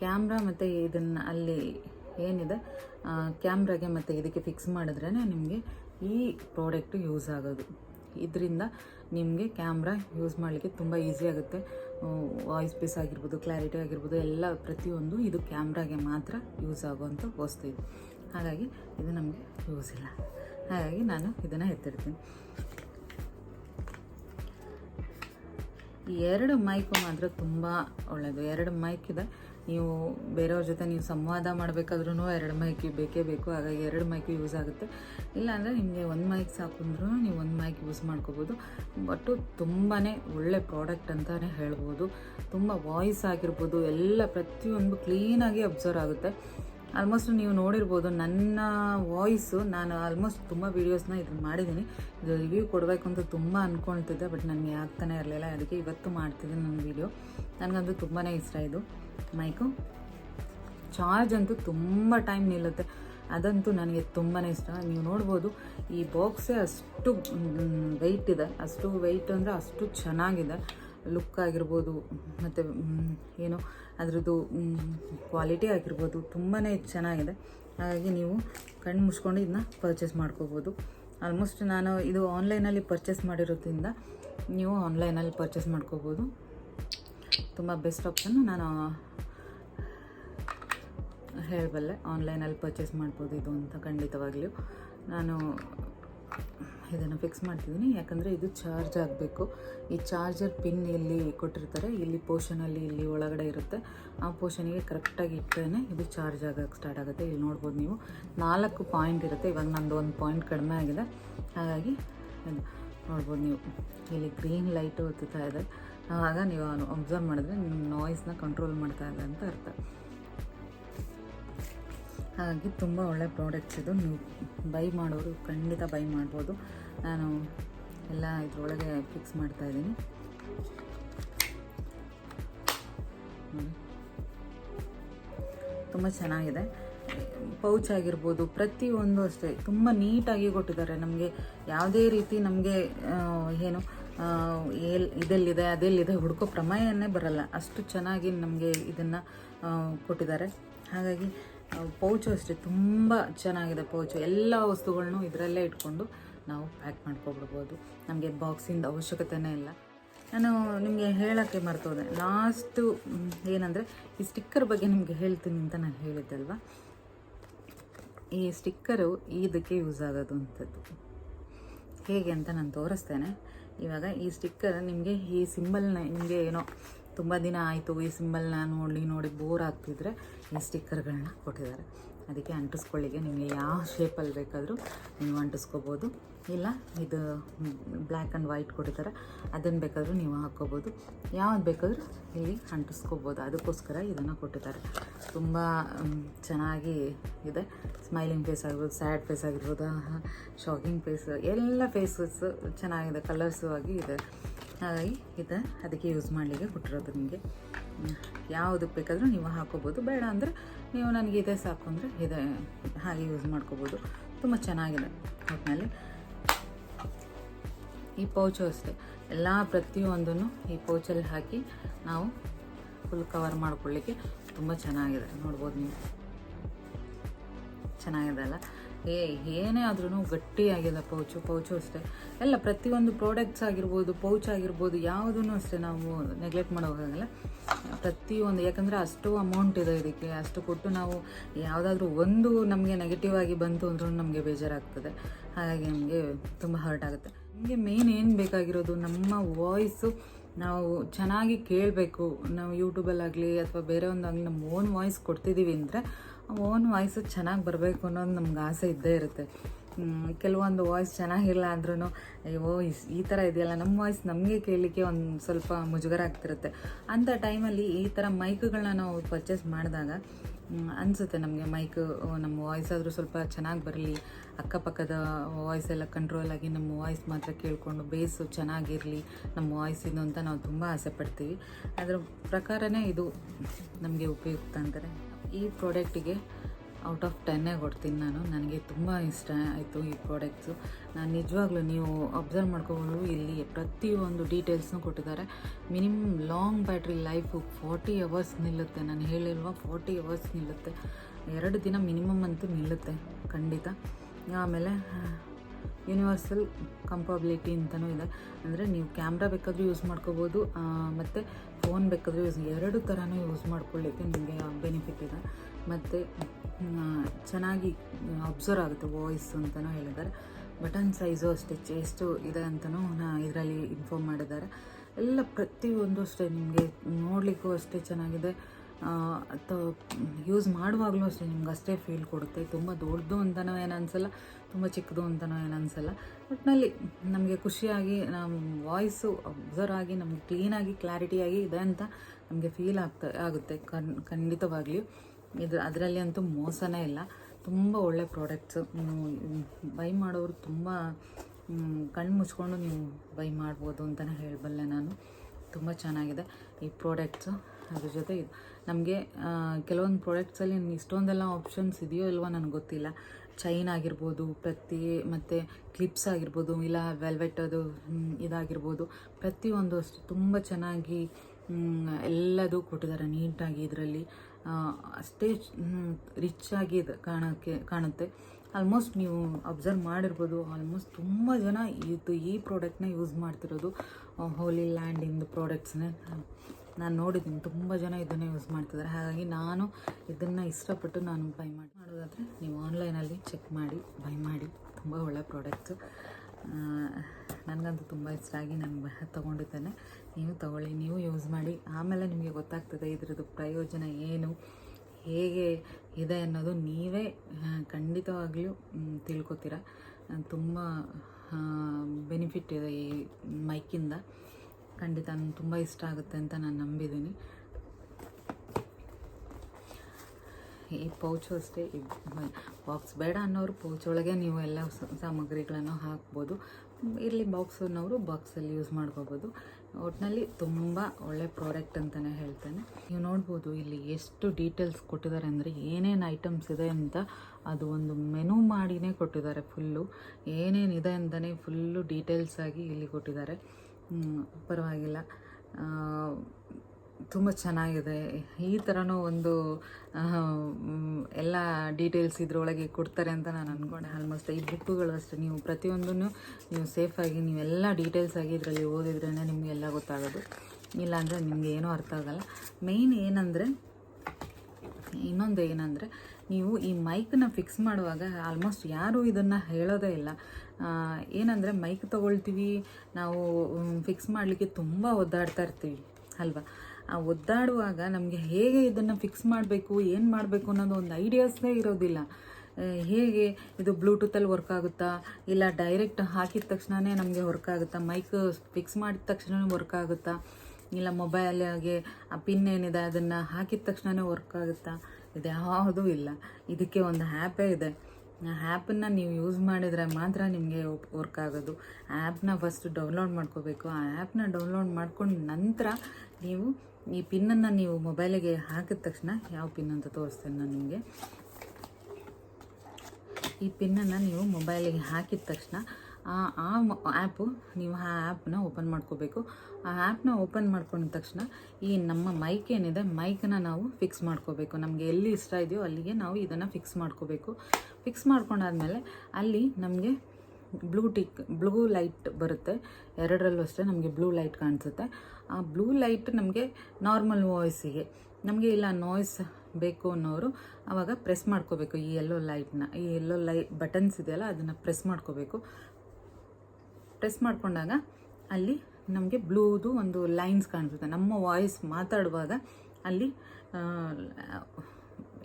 ಕ್ಯಾಮ್ರಾ ಮತ್ತು ಇದನ್ನು ಅಲ್ಲಿ ಏನಿದೆ ಕ್ಯಾಮ್ರಾಗೆ ಮತ್ತು ಇದಕ್ಕೆ ಫಿಕ್ಸ್ ಮಾಡಿದ್ರೇ ನಿಮಗೆ ಈ ಪ್ರಾಡಕ್ಟ್ ಯೂಸ್ ಆಗೋದು. ಇದರಿಂದ ನಿಮಗೆ ಕ್ಯಾಮ್ರಾ ಯೂಸ್ ಮಾಡಲಿಕ್ಕೆ ತುಂಬ ಈಸಿ ಆಗುತ್ತೆ. ವಾಯ್ಸ್ ಪೀಸ್ ಆಗಿರ್ಬೋದು ಕ್ಲಾರಿಟಿ ಆಗಿರ್ಬೋದು, ಎಲ್ಲ ಪ್ರತಿಯೊಂದು ಇದು ಕ್ಯಾಮ್ರಾಗೆ ಮಾತ್ರ ಯೂಸ್ ಆಗುವಂಥ ವಸ್ತು ಇದು. ಹಾಗಾಗಿ ಇದು ನಮಗೆ ಯೂಸ್ ಇಲ್ಲ. ಹಾಗಾಗಿ ನಾನು ಇದನ್ನು ಎತ್ತಿಡ್ತೀನಿ. ಎರಡು ಮೈಕು ಮಾತ್ರ ತುಂಬ ಒಳ್ಳೆಯದು ಎರಡು ಮೈಕ್ ಇದೆ ನೀವು ಬೇರೆಯವ್ರ ಜೊತೆ ನೀವು ಸಂವಾದ ಮಾಡಬೇಕಾದ್ರೂ ಎರಡು ಮೈಕ್ ಬೇಕೇ ಬೇಕು. ಹಾಗಾಗಿ ಎರಡು ಮೈಕ್ ಯೂಸ್ ಆಗುತ್ತೆ. ಇಲ್ಲಾಂದರೆ ನಿಮಗೆ ಒಂದು ಮೈಕ್ ಸಾಕು ಅಂದ್ರೂ ನೀವು ಒಂದು ಮೈಕ್ ಯೂಸ್ ಮಾಡ್ಕೋಬೋದು. ಬಟ್ಟು ತುಂಬಾ ಒಳ್ಳೆ ಪ್ರಾಡಕ್ಟ್ ಅಂತಲೇ ಹೇಳ್ಬೋದು. ತುಂಬ ವಾಯ್ಸ್ ಆಗಿರ್ಬೋದು. ಎಲ್ಲ ಪ್ರತಿಯೊಂದು ಕ್ಲೀನಾಗಿ ಅಬ್ಸರ್ವ್ ಆಗುತ್ತೆ. ಆಲ್ಮೋಸ್ಟ್ ನೀವು ನೋಡಿರ್ಬೋದು ನನ್ನ ವಾಯ್ಸು ನಾನು ಆಲ್ಮೋಸ್ಟ್ ತುಂಬ ವೀಡಿಯೋಸ್ನ ಇದನ್ನು ಮಾಡಿದ್ದೀನಿ. ಇದು ರಿವ್ಯೂ ಕೊಡಬೇಕು ಅಂತ ತುಂಬ ಅಂದ್ಕೊಳ್ತಿದ್ದೆ ಬಟ್ ನನಗೆ ಆಗ್ತಾನೆ ಇರಲಿಲ್ಲ, ಅದಕ್ಕೆ ಇವತ್ತು ಮಾಡ್ತಿದ್ದೀನಿ ನನ್ನ ವೀಡಿಯೋ ನನಗಂತೂ ತುಂಬಾ ಇಷ್ಟ ಇದು. ಮೈಕು ಚಾರ್ಜ್ ಅಂತೂ ತುಂಬ ಟೈಮ್ ನಿಲ್ಲುತ್ತೆ. ಅದಂತೂ ನನಗೆ ತುಂಬಾ ಇಷ್ಟ. ನೀವು ನೋಡ್ಬೋದು, ಈ ಬಾಕ್ಸೇ ಅಷ್ಟು ವೆಯ್ಟ್ ಇದೆ. ಅಷ್ಟು ವೆಯ್ಟ್ ಅಂದರೆ ಅಷ್ಟು ಚೆನ್ನಾಗಿದೆ. ಲುಕ್ ಆಗಿರ್ಬೋದು, ಮತ್ತು ಏನು ಅದರದ್ದು ಕ್ವಾಲಿಟಿ ಆಗಿರ್ಬೋದು ತುಂಬಾ ಚೆನ್ನಾಗಿದೆ. ಹಾಗಾಗಿ ನೀವು ಕಣ್ಣು ಮುಚ್ಕೊಂಡು ಇದನ್ನ ಪರ್ಚೇಸ್ ಮಾಡ್ಕೋಬೋದು. ಆಲ್ಮೋಸ್ಟ್ ನಾನು ಇದು ಆನ್ಲೈನಲ್ಲಿ ಪರ್ಚೇಸ್ ಮಾಡಿರೋದ್ರಿಂದ ನೀವು ಆನ್ಲೈನಲ್ಲಿ ಪರ್ಚೇಸ್ ಮಾಡ್ಕೋಬೋದು. ತುಂಬ ಬೆಸ್ಟ್ ಆಪ್ಷನ್ ನಾನು, ಹೇಳಬಲ್ಲೆ ಆನ್ಲೈನಲ್ಲಿ ಪರ್ಚೇಸ್ ಮಾಡ್ಬೋದು ಇದು ಅಂತ ಖಂಡಿತವಾಗಲೂ. ನಾನು ಇದನ್ನು ಫಿಕ್ಸ್ ಮಾಡ್ತಿದ್ದೀನಿ ಯಾಕಂದರೆ ಇದು ಚಾರ್ಜ್ ಆಗಬೇಕು. ಈ ಚಾರ್ಜರ್ ಪಿನ್ ಇಲ್ಲಿ ಕೊಟ್ಟಿರ್ತಾರೆ. ಇಲ್ಲಿ ಪೋರ್ಷನಲ್ಲಿ ಇಲ್ಲಿ ಒಳಗಡೆ ಇರುತ್ತೆ. ಆ ಪೋರ್ಷನಿಗೆ ಕರೆಕ್ಟಾಗಿ ಇಟ್ಟರೆ ಇದು ಚಾರ್ಜ್ ಆಗೋಕ್ಕೆ ಸ್ಟಾರ್ಟ್ ಆಗುತ್ತೆ. ಇಲ್ಲಿ ನೋಡ್ಬೋದು ನೀವು. ನಾಲ್ಕು ಪಾಯಿಂಟ್ ಇರುತ್ತೆ. ಇವಾಗ ನಂದು ಒಂದು ಪಾಯಿಂಟ್ ಕಡಿಮೆ ಆಗಿದೆ. ಹಾಗಾಗಿ ನೋಡ್ಬೋದು ನೀವು. ಇಲ್ಲಿ ಗ್ರೀನ್ ಲೈಟು ಹೊತ್ತಾ ಇದೆ. ಆಗ ನೀವು ಅಬ್ಸರ್ವ್ ಮಾಡಿದ್ರೆ ನಿಮ್ಮ ನಾಯ್ಸ್ನ ಕಂಟ್ರೋಲ್ ಮಾಡ್ತಾ ಇದೆ ಅಂತ ಅರ್ಥ. ಹಾಗಾಗಿ ತುಂಬ ಒಳ್ಳೆ ಪ್ರಾಡಕ್ಟ್ಸ್ ಇದು. ನೀವು ಬೈ ಮಾಡೋರು ಖಂಡಿತ ಬೈ ಮಾಡ್ಬೋದು. ನಾನು ಎಲ್ಲ ಇದರೊಳಗೆ ಫಿಕ್ಸ್ ಮಾಡ್ತಾ ಇದ್ದೀನಿ. ನೋಡಿ ತುಂಬ ಚೆನ್ನಾಗಿದೆ. ಪೌಚ್ ಆಗಿರ್ಬೋದು, ಪ್ರತಿಯೊಂದು ಅಷ್ಟೇ. ತುಂಬ ನೀಟಾಗಿ ಕೊಟ್ಟಿದ್ದಾರೆ. ನಮಗೆ ಯಾವುದೇ ರೀತಿ ನಮಗೆ ಏನು ಎಲ್ ಇದೆಲ್ಲಿದೆ, ಅದೆಲ್ಲಿದೆ ಹುಡ್ಕೋ ಪ್ರಮೇಯನೇ ಬರಲ್ಲ. ಅಷ್ಟು ಚೆನ್ನಾಗಿ ನಮಗೆ ಇದನ್ನು ಕೊಟ್ಟಿದ್ದಾರೆ. ಹಾಗಾಗಿ ಪೌಚು ಅಷ್ಟೇ, ತುಂಬ ಚೆನ್ನಾಗಿದೆ ಪೌಚು. ಎಲ್ಲ ವಸ್ತುಗಳನ್ನೂ ಇದರಲ್ಲೇ ಇಟ್ಕೊಂಡು ನಾವು ಪ್ಯಾಕ್ ಮಾಡ್ಕೊಬಿಡ್ಬೋದು. ನಮಗೆ ಬಾಕ್ಸಿಂದ ಅವಶ್ಯಕತೆನೇ ಇಲ್ಲ. ನಾನು ನಿಮಗೆ ಹೇಳೋಕ್ಕೆ ಮರ್ತೋದೆ. ಲಾಸ್ಟು ಏನಂದರೆ, ಈ ಸ್ಟಿಕ್ಕರ್ ಬಗ್ಗೆ ನಿಮಗೆ ಹೇಳ್ತೀನಿ ಅಂತ ನಾನು ಹೇಳಿದ್ದೆ ಅಲ್ವಾ? ಈ ಸ್ಟಿಕ್ಕರು ಇದಕ್ಕೆ ಯೂಸ್ ಆಗೋದು ಅಂಥದ್ದು ಹೇಗೆ ಅಂತ ನಾನು ತೋರಿಸ್ತೇನೆ. ಇವಾಗ ಈ ಸ್ಟಿಕ್ಕರ್ ನಿಮಗೆ ಈ ಸಿಂಬಲ್ನ ನಿಮಗೆ ಏನೋ ತುಂಬ ದಿನ ಆಯಿತು ಈ ಸಿಂಬಲ್ನ ನೋಡಿ ನೋಡಿ ಬೋರ್ ಆಗ್ತಿದ್ರೆ ಈ ಸ್ಟಿಕ್ಕರ್ಗಳನ್ನ ಕೊಟ್ಟಿದ್ದಾರೆ. ಅದಕ್ಕೆ ಅಂಟಿಸ್ಕೊಳ್ಳಿಗೆ ನಿಮಗೆ ಯಾವ ಶೇಪಲ್ಲಿ ಬೇಕಾದರೂ ನೀವು ಅಂಟಿಸ್ಕೋಬೋದು. ಇಲ್ಲ, ಇದು ಬ್ಲ್ಯಾಕ್ ಆ್ಯಂಡ್ ವೈಟ್ ಕೊಟ್ಟಿದ್ದಾರೆ. ಅದನ್ನು ಬೇಕಾದರೂ ನೀವು ಹಾಕ್ಕೋಬೋದು. ಯಾವ್ದು ಬೇಕಾದರೂ ಇಲ್ಲಿ ಅಂಟಿಸ್ಕೋಬೋದು. ಅದಕ್ಕೋಸ್ಕರ ಇದನ್ನು ಕೊಟ್ಟಿದ್ದಾರೆ. ತುಂಬ ಚೆನ್ನಾಗಿ ಇದೆ. ಸ್ಮೈಲಿಂಗ್ ಫೇಸ್ ಆಗಿರ್ಬೋದು ಸ್ಯಾಡ್ ಫೇಸ್ ಆಗಿರ್ಬೋದು ಶಾಕಿಂಗ್ ಫೇಸ್ ಎಲ್ಲ ಫೇಸಸ್ಸು ಚೆನ್ನಾಗಿದೆ. ಕಲರ್ಸು ಆಗಿ ಇದೆ. ಹಾಗಾಗಿ ಇದು. ಅದಕ್ಕೆ ಯೂಸ್ ಮಾಡಲಿಕ್ಕೆ ಕೊಟ್ಟಿರೋದು ನಿಮಗೆ. ಯಾವುದಕ್ಕೆ ಬೇಕಾದರೂ ನೀವು ಹಾಕೋಬೋದು. ಬೇಡ ಅಂದರೆ ನೀವು ನನಗೆ ಇದೇ ಸಾಕು ಅಂದರೆ ಇದೆ. ಹಾಗೆ ಯೂಸ್ ಮಾಡ್ಕೋಬೋದು. ತುಂಬ ಚೆನ್ನಾಗಿದೆ ಒಟ್ಟಿನಲ್ಲಿ ಈ ಪೌಚು ಅಷ್ಟೇ. ಎಲ್ಲ ಪ್ರತಿಯೊಂದನ್ನು ಈ ಪೌಚಲ್ಲಿ ಹಾಕಿ ನಾವು ಫುಲ್ ಕವರ್ ಮಾಡ್ಕೊಳ್ಳಿಕ್ಕೆ ತುಂಬ ಚೆನ್ನಾಗಿದೆ. ನೋಡ್ಬೋದು ನೀವು. ಚೆನ್ನಾಗಿದೆ ಅಲ್ಲ? ಏ, ಏನೇ ಆದ್ರೂ ಗಟ್ಟಿಯಾಗಿಲ್ಲ ಪೌಚು ಪೌಚು ಅಷ್ಟೇ. ಎಲ್ಲ ಪ್ರತಿಯೊಂದು ಪ್ರಾಡಕ್ಟ್ಸ್ ಆಗಿರ್ಬೋದು, ಪೌಚ್ ಆಗಿರ್ಬೋದು ಯಾವುದೂ ಅಷ್ಟೇ ನಾವು ನೆಗ್ಲೆಕ್ಟ್ ಮಾಡೋಕ್ಕಾಗಲ್ಲ ಪ್ರತಿಯೊಂದು, ಯಾಕಂದರೆ ಅಷ್ಟು ಅಮೌಂಟ್ ಇದೆ ಇದಕ್ಕೆ, ಅಷ್ಟು ಕೊಟ್ಟು ನಾವು ಯಾವುದಾದ್ರೂ ಒಂದು ನಮಗೆ ನೆಗೆಟಿವ್ ಆಗಿ ಬಂತು ಅಂದ್ರೂ ನಮಗೆ ಬೇಜಾರಾಗ್ತದೆ. ಹಾಗಾಗಿ ನಮಗೆ ತುಂಬ ಹರ್ಟ್ ಆಗುತ್ತೆ. ನಮಗೆ ಮೇನ್ ಏನು ಬೇಕಾಗಿರೋದು, ನಮ್ಮ ವಾಯ್ಸು ನಾವು ಚೆನ್ನಾಗಿ ಕೇಳಬೇಕು. ನಾವು ಯೂಟ್ಯೂಬಲ್ಲಾಗಲಿ ಅಥವಾ ಬೇರೆ ಒಂದಾಗಲಿ ನಮ್ಮ ಓನ್ ವಾಯ್ಸ್ ಕೊಡ್ತಿದ್ದೀವಿ ಅಂದರೆ ಓನ್ ವಾಯ್ಸು ಚೆನ್ನಾಗಿ ಬರಬೇಕು ಅನ್ನೋದು ನಮ್ಗೆ ಆಸೆ ಇದ್ದೇ ಇರುತ್ತೆ. ಕೆಲವೊಂದು ವಾಯ್ಸ್ ಚೆನ್ನಾಗಿಲ್ಲ ಅಂದ್ರೂ ಅಯ್ಯೋ ಇಸ್- ಈ ಥರ ಇದೆಯಲ್ಲ, ನಮ್ಮ ವಾಯ್ಸ್ ನಮಗೆ ಕೇಳಲಿಕ್ಕೆ ಒಂದು ಸ್ವಲ್ಪ ಮುಜುಗರ ಆಗ್ತಿರುತ್ತೆ. ಅಂಥ ಟೈಮಲ್ಲಿ ಈ ಥರ ಮೈಕ್ಗಳನ್ನ ನಾವು ಪರ್ಚೇಸ್ ಮಾಡಿದಾಗ ಅನಿಸುತ್ತೆ ನಮಗೆ ಮೈಕ್ ನಮ್ಮ ವಾಯ್ಸ್ ಆದರೂ ಸ್ವಲ್ಪ ಚೆನ್ನಾಗಿ ಬರಲಿ, ಅಕ್ಕಪಕ್ಕದ ವಾಯ್ಸ್ ಎಲ್ಲ ಕಂಟ್ರೋಲ್ ಆಗಿ ನಮ್ಮ ವಾಯ್ಸ್ ಮಾತ್ರ ಕೇಳಿಕೊಂಡು ಬೇಸು ಚೆನ್ನಾಗಿರಲಿ, ನಮ್ಮ ವಾಯ್ಸ್ ಇದು ಅಂತ ನಾವು ತುಂಬ ಆಸೆ ಪಡ್ತೀವಿ. ಅದರ ಪ್ರಕಾರನೇ ಇದು ನಮಗೆ ಉಪಯುಕ್ತ ಅಂತಾರೆ ಈ ಪ್ರಾಡಕ್ಟಿಗೆ ಔಟ್ ಆಫ್ ಟೆನ್ನೇ ಕೊಡ್ತೀನಿ ನಾನು. ನನಗೆ ತುಂಬ ಇಷ್ಟ ಆಯಿತು ಈ ಪ್ರಾಡಕ್ಟ್ಸು. ನಾನು ನಿಜವಾಗ್ಲೂ ನೀವು ಅಬ್ಸರ್ವ್ ಮಾಡ್ಕೊಬೋದು. ಇಲ್ಲಿ ಪ್ರತಿಯೊಂದು ಡೀಟೇಲ್ಸ್ನೂ ಕೊಟ್ಟಿದ್ದಾರೆ. Minimum long battery life forty hours ನಿಲ್ಲುತ್ತೆ. ನಾನು ಹೇಳಿಲ್ವ? ಫಾರ್ಟಿ ಅವರ್ಸ್ ನಿಲ್ಲುತ್ತೆ. ಎರಡು ದಿನ ಮಿನಿಮಮ್ ಅಂತೂ ನಿಲ್ಲುತ್ತೆ. ಖಂಡಿತ. ಆಮೇಲೆ ಯೂನಿವರ್ಸಲ್ ಕಂಪಬಿಲಿಟಿ ಅಂತಲೂ ಇದೆ. ಅಂದರೆ ನೀವು ಕ್ಯಾಮ್ರಾ ಬೇಕಾದರೂ ಯೂಸ್ ಮಾಡ್ಕೋಬೋದು ಮತ್ತು ಫೋನ್ ಬೇಕಾದರೂ ಯೂಸ್, ಎರಡು ಥರನೂ ಯೂಸ್ ಮಾಡ್ಕೊಳ್ಳಿಕ್ಕೆ ನಿಮಗೆ ಬೆನಿಫಿಟ್ ಇದೆ. ಮತ್ತು ಚೆನ್ನಾಗಿ ಅಬ್ಸರ್ವ್ ಆಗುತ್ತೆ ವಾಯ್ಸ್ ಅಂತಲೂ ಹೇಳಿದ್ದಾರೆ. ಬಟನ್ ಸೈಜು ಅಷ್ಟೇ, ಎಷ್ಟು ಇದೆ ಅಂತಲೂ ಇದರಲ್ಲಿ ಇನ್ಫಾರ್ಮ್ ಮಾಡಿದ್ದಾರೆ. ಎಲ್ಲ ಪ್ರತಿಯೊಂದು ಅಷ್ಟೇ, ನಿಮಗೆ ನೋಡಲಿಕ್ಕೂ ಅಷ್ಟೇ ಚೆನ್ನಾಗಿದೆ. ಅಥವಾ ಯೂಸ್ ಮಾಡುವಾಗಲೂ ಅಷ್ಟೇ ನಿಮ್ಗೆ ಅಷ್ಟೇ ಫೀಲ್ ಕೊಡುತ್ತೆ. ತುಂಬ ದೊಡ್ಡದು ಅಂತಲೂ ಏನು ಅನಿಸಲ್ಲ. ತುಂಬ ಚಿಕ್ಕದು ಅಂತಲೂ ಏನು ಅನಿಸಲ್ಲ. ಒಟ್ಟಿನಲ್ಲಿ ನಮಗೆ ಖುಷಿಯಾಗಿ ನಮ್ಮ ವಾಯ್ಸು ಅಬ್ಸರ್ವ್ ಆಗಿ, ನಮಗೆ ಕ್ಲೀನಾಗಿ ಕ್ಲಾರಿಟಿಯಾಗಿ ಇದೆ ಅಂತ ನಮಗೆ ಫೀಲ್ ಆಗ್ತಾ, ಆಗುತ್ತೆ. ಕಣ್ ಖಂಡಿತವಾಗ್ಲಿಯೂ ಇದು, ಅದರಲ್ಲಿ ಅಂತೂ ಮೋಸನೇ ಇಲ್ಲ. ತುಂಬ ಒಳ್ಳೆ ಪ್ರಾಡಕ್ಟ್ಸು ಬೈ ಮಾಡೋರು ತುಂಬ ಕಣ್ಣು ಮುಚ್ಕೊಂಡು ನೀವು ಬೈ ಮಾಡ್ಬೋದು ಅಂತಲೇ ಹೇಳಬಲ್ಲೆ ನಾನು. ತುಂಬ ಚೆನ್ನಾಗಿದೆ ಈ ಪ್ರಾಡಕ್ಟ್ಸು ಅದ್ರ ಜೊತೆ ನಮಗೆ ಕೆಲವೊಂದು ಪ್ರಾಡಕ್ಟ್ಸಲ್ಲಿ ಇಷ್ಟೊಂದೆಲ್ಲ ಆಪ್ಷನ್ಸ್ ಇದೆಯೋ ಇಲ್ವೋ ನನಗೆ ಗೊತ್ತಿಲ್ಲ. ಚೈನ್ ಆಗಿರ್ಬೋದು ಪ್ರತಿ ಮತ್ತು ಕ್ಲಿಪ್ಸ್ ಆಗಿರ್ಬೋದು ಇಲ್ಲ ವೆಲ್ವೆಟ್ ಅದು ಮ್, ಇದಾಗಿರ್ಬೋದು ಪ್ರತಿಯೊಂದು ಅಷ್ಟು ತುಂಬ ಚೆನ್ನಾಗಿ ಎಲ್ಲದೂ ಕೊಟ್ಟಿದ್ದಾರೆ ನೀಟಾಗಿ ಇದರಲ್ಲಿ. ಅಷ್ಟೇ ರಿಚ್ ಆಗಿ ಇದು ಕಾಣೋಕ್ಕೆ ಕಾಣುತ್ತೆ. ಆಲ್ಮೋಸ್ಟ್ ನೀವು ಅಬ್ಸರ್ವ್ ಮಾಡಿರ್ಬೋದು ಆಲ್ಮೋಸ್ಟ್ ತುಂಬ ಜನ ಇದು ಈ ಪ್ರಾಡಕ್ಟ್ನ ಯೂಸ್ ಮಾಡ್ತಿರೋದು ಹೋಲಿ ಲ್ಯಾಂಡಿಂದು ಪ್ರಾಡಕ್ಟ್ಸ್ನೇ ನಾನು ನೋಡಿದ್ದೀನಿ, ತುಂಬ ಜನ ಇದನ್ನೇ ಯೂಸ್ ಮಾಡ್ತಿದ್ದಾರೆ. ಹಾಗಾಗಿ ನಾನು ಇದನ್ನು ಇಷ್ಟಪಟ್ಟು ನಾನು ಬೈ ಮಾಡಿ, ಮಾಡೋದಾದರೆ ನೀವು ಆನ್ಲೈನಲ್ಲಿ ಚೆಕ್ ಮಾಡಿ ಬೈ ಮಾಡಿ. ತುಂಬ ಒಳ್ಳೆ ಪ್ರಾಡಕ್ಟು ನನಗಂತೂ ತುಂಬ ಇಷ್ಟ ಆಗಿ ನಾನು ತೊಗೊಂಡಿದ್ದೇನೆ. ನೀವು ತಗೊಳ್ಳಿ, ನೀವು ಯೂಸ್ ಮಾಡಿ. ಆಮೇಲೆ ನಿಮಗೆ ಗೊತ್ತಾಗ್ತದೆ ಇದರದ್ದು ಪ್ರಯೋಜನ ಏನು, ಹೇಗೆ ಇದೆ ಅನ್ನೋದು ನೀವೇ ಖಂಡಿತವಾಗ್ಲೂ ತಿಳ್ಕೊತೀರ. ತುಂಬ ಬೆನಿಫಿಟ್ ಇದೆ ಈ ಮೈಕಿಂದ ಖಂಡಿತ ತುಂಬ ಇಷ್ಟ ಆಗುತ್ತೆ ಅಂತ ನಾನು ನಂಬಿದ್ದೀನಿ. ಈ ಪೌಚು ಅಷ್ಟೇ ಬಾಕ್ಸ್ ಬೇಡ ಅನ್ನೋರು ಪೌಚ್ ಒಳಗೆ ನೀವು ಎಲ್ಲ ಸಾಮಗ್ರಿಗಳನ್ನು ಹಾಕ್ಬೋದು. ಇರಲಿ ಬಾಕ್ಸ್ ಅನ್ನೋರು ಬಾಕ್ಸಲ್ಲಿ ಯೂಸ್ ಮಾಡ್ಕೋಬೋದು. ಒಟ್ಟಿನಲ್ಲಿ ತುಂಬ ಒಳ್ಳೆ ಪ್ರಾಡಕ್ಟ್ ಅಂತಲೇ ಹೇಳ್ತೇನೆ. ನೀವು ನೋಡ್ಬೋದು ಇಲ್ಲಿ ಎಷ್ಟು ಡೀಟೇಲ್ಸ್ ಕೊಟ್ಟಿದ್ದಾರೆ ಅಂದರೆ ಏನೇನು ಐಟಮ್ಸ್ ಇದೆ ಅಂತ ಅದು ಒಂದು ಮೆನು ಮಾಡಿನೇ ಕೊಟ್ಟಿದ್ದಾರೆ ಫುಲ್ಲು ಏನೇನಿದೆ ಅಂತಲೇ ಫುಲ್ಲು ಡೀಟೇಲ್ಸ್ ಆಗಿ ಇಲ್ಲಿ ಕೊಟ್ಟಿದ್ದಾರೆ. ಪರವಾಗಿಲ್ಲ. ತುಂಬ ಚೆನ್ನಾಗಿದೆ. ಈ ಥರನೂ ಒಂದು ಎಲ್ಲ ಡೀಟೇಲ್ಸ್ ಇದ್ರೊಳಗೆ ಕೊಡ್ತಾರೆ ಅಂತ ನಾನು ಅಂದ್ಕೊಂಡೆ ಆಲ್ಮೋಸ್ಟ್ ಈ ಬುಕ್ಕುಗಳು ಅಷ್ಟೇ. ನೀವು ಪ್ರತಿಯೊಂದನ್ನು ನೀವು ಸೇಫಾಗಿ ನೀವೆಲ್ಲ ಡೀಟೇಲ್ಸ್ ಆಗಿ ಇದರಲ್ಲಿ ಓದಿದ್ರೇ ನಿಮಗೆಲ್ಲ ಗೊತ್ತಾಗೋದು. ಇಲ್ಲಾಂದರೆ ನಿಮಗೆ ಏನೂ ಅರ್ಥ ಆಗೋಲ್ಲ. ಮೇಯ್ನ್ ಏನಂದರೆ, ಇನ್ನೊಂದು ಏನಂದರೆ, ನೀವು ಈ ಮೈಕನ್ನ ಫಿಕ್ಸ್ ಮಾಡುವಾಗ ಆಲ್ಮೋಸ್ಟ್ ಯಾರೂ ಇದನ್ನು ಹೇಳೋದೇ ಇಲ್ಲ. ಏನಂದರೆ ಮೈಕ್ ತೊಗೊಳ್ತೀವಿ, ನಾವು ಫಿಕ್ಸ್ ಮಾಡಲಿಕ್ಕೆ ತುಂಬ ಒದ್ದಾಡ್ತಾ ಇರ್ತೀವಿ, ಅಲ್ವಾ? ಆ, ಒದ್ದಾಡುವಾಗ ನಮಗೆ ಹೇಗೆ ಇದನ್ನು ಫಿಕ್ಸ್ ಮಾಡಬೇಕು, ಏನು ಮಾಡಬೇಕು ಅನ್ನೋದು ಒಂದು ಐಡಿಯಾಸೇ ಇರೋದಿಲ್ಲ. ಹೇಗೆ ಇದು ಬ್ಲೂಟೂತಲ್ಲಿ ವರ್ಕ್ ಆಗುತ್ತಾ? ಇಲ್ಲ ಡೈರೆಕ್ಟ್ ಹಾಕಿದ ತಕ್ಷಣವೇ ನಮಗೆ ವರ್ಕ್ ಆಗುತ್ತಾ? ಮೈಕ್ ಫಿಕ್ಸ್ ಮಾಡಿದ ತಕ್ಷಣ ವರ್ಕ್ ಆಗುತ್ತಾ? ಇಲ್ಲ ಮೊಬೈಲ್ಗೆ ಆ ಪಿನ್ ಏನಿದೆ ಅದನ್ನು ಹಾಕಿದ ತಕ್ಷಣವೇ ವರ್ಕ್ ಆಗುತ್ತಾ? ಇದು ಯಾವುದೂ ಇಲ್ಲ. ಇದಕ್ಕೆ ಒಂದು ಹ್ಯಾಪೇ ಇದೆ. ಆ್ಯಪನ್ನು ನೀವು ಯೂಸ್ ಮಾಡಿದರೆ ಮಾತ್ರ ನಿಮಗೆ ವರ್ಕ್ ಆಗೋದು. ಆ್ಯಪ್ನ ಫಸ್ಟ್ ಡೌನ್ಲೋಡ್ ಮಾಡ್ಕೋಬೇಕು. ಆ ಆ್ಯಪ್ನ ಡೌನ್ಲೋಡ್ ಮಾಡ್ಕೊಂಡು ನಂತರ ನೀವು ಈ ಪಿನ್ನನ್ನು ನೀವು ಮೊಬೈಲಿಗೆ ಹಾಕಿದ ತಕ್ಷಣ ಯಾವ ಪಿನ್ ಅಂತ ತೋರಿಸ್ತೇನೆ ನಾನು ನಿಮಗೆ. ಈ ಪಿನ್ನನ್ನು ನೀವು ಮೊಬೈಲಿಗೆ ಹಾಕಿದ ತಕ್ಷಣ, ಆ ಆ್ಯಪು ನೀವು ಆ ಆ್ಯಪ್ನ ಓಪನ್ ಮಾಡ್ಕೋಬೇಕು. ಆ ಆ್ಯಪ್ನ ಓಪನ್ ಮಾಡ್ಕೊಂಡ ತಕ್ಷಣ ಈ ನಮ್ಮ ಮೈಕ್ ಏನಿದೆ ಮೈಕನ್ನು ನಾವು ಫಿಕ್ಸ್ ಮಾಡ್ಕೋಬೇಕು. ನಮಗೆ ಎಲ್ಲಿ ಇಷ್ಟ ಇದೆಯೋ ಅಲ್ಲಿಗೆ ನಾವು ಇದನ್ನು ಫಿಕ್ಸ್ ಮಾಡ್ಕೋಬೇಕು. ಫಿಕ್ಸ್ ಮಾಡ್ಕೊಂಡಾದ್ಮೇಲೆ ಅಲ್ಲಿ ನಮಗೆ ಬ್ಲೂ ಟಿಕ್ ಬ್ಲೂ ಲೈಟ್ ಬರುತ್ತೆ. ಎರಡರಲ್ಲೂ ಅಷ್ಟೇ ನಮಗೆ ಬ್ಲೂ ಲೈಟ್ ಕಾಣಿಸುತ್ತೆ. ಆ ಬ್ಲೂ ಲೈಟ್ ನಮಗೆ ನಾರ್ಮಲ್ ವಾಯ್ಸಿಗೆ ನಮಗೆ ಇಲ್ಲ ನಾಯ್ಸ್ ಬೇಕು ಅನ್ನೋರು ಆವಾಗ ಪ್ರೆಸ್ ಮಾಡ್ಕೋಬೇಕು ಈ ಎಲ್ಲೋ ಲೈಟ್ನ ಈ ಎಲ್ಲೋ ಲೈ ಬಟನ್ಸ್ ಇದೆಯಲ್ಲ ಅದನ್ನು ಪ್ರೆಸ್ ಮಾಡ್ಕೋಬೇಕು. ಪ್ರೆಸ್ ಮಾಡ್ಕೊಂಡಾಗ ಅಲ್ಲಿ ನಮಗೆ ಬ್ಲೂದು ಒಂದು ಲೈನ್ಸ್ ಕಾಣಿಸುತ್ತೆ. ನಮ್ಮ ವಾಯ್ಸ್ ಮಾತಾಡುವಾಗ ಅಲ್ಲಿ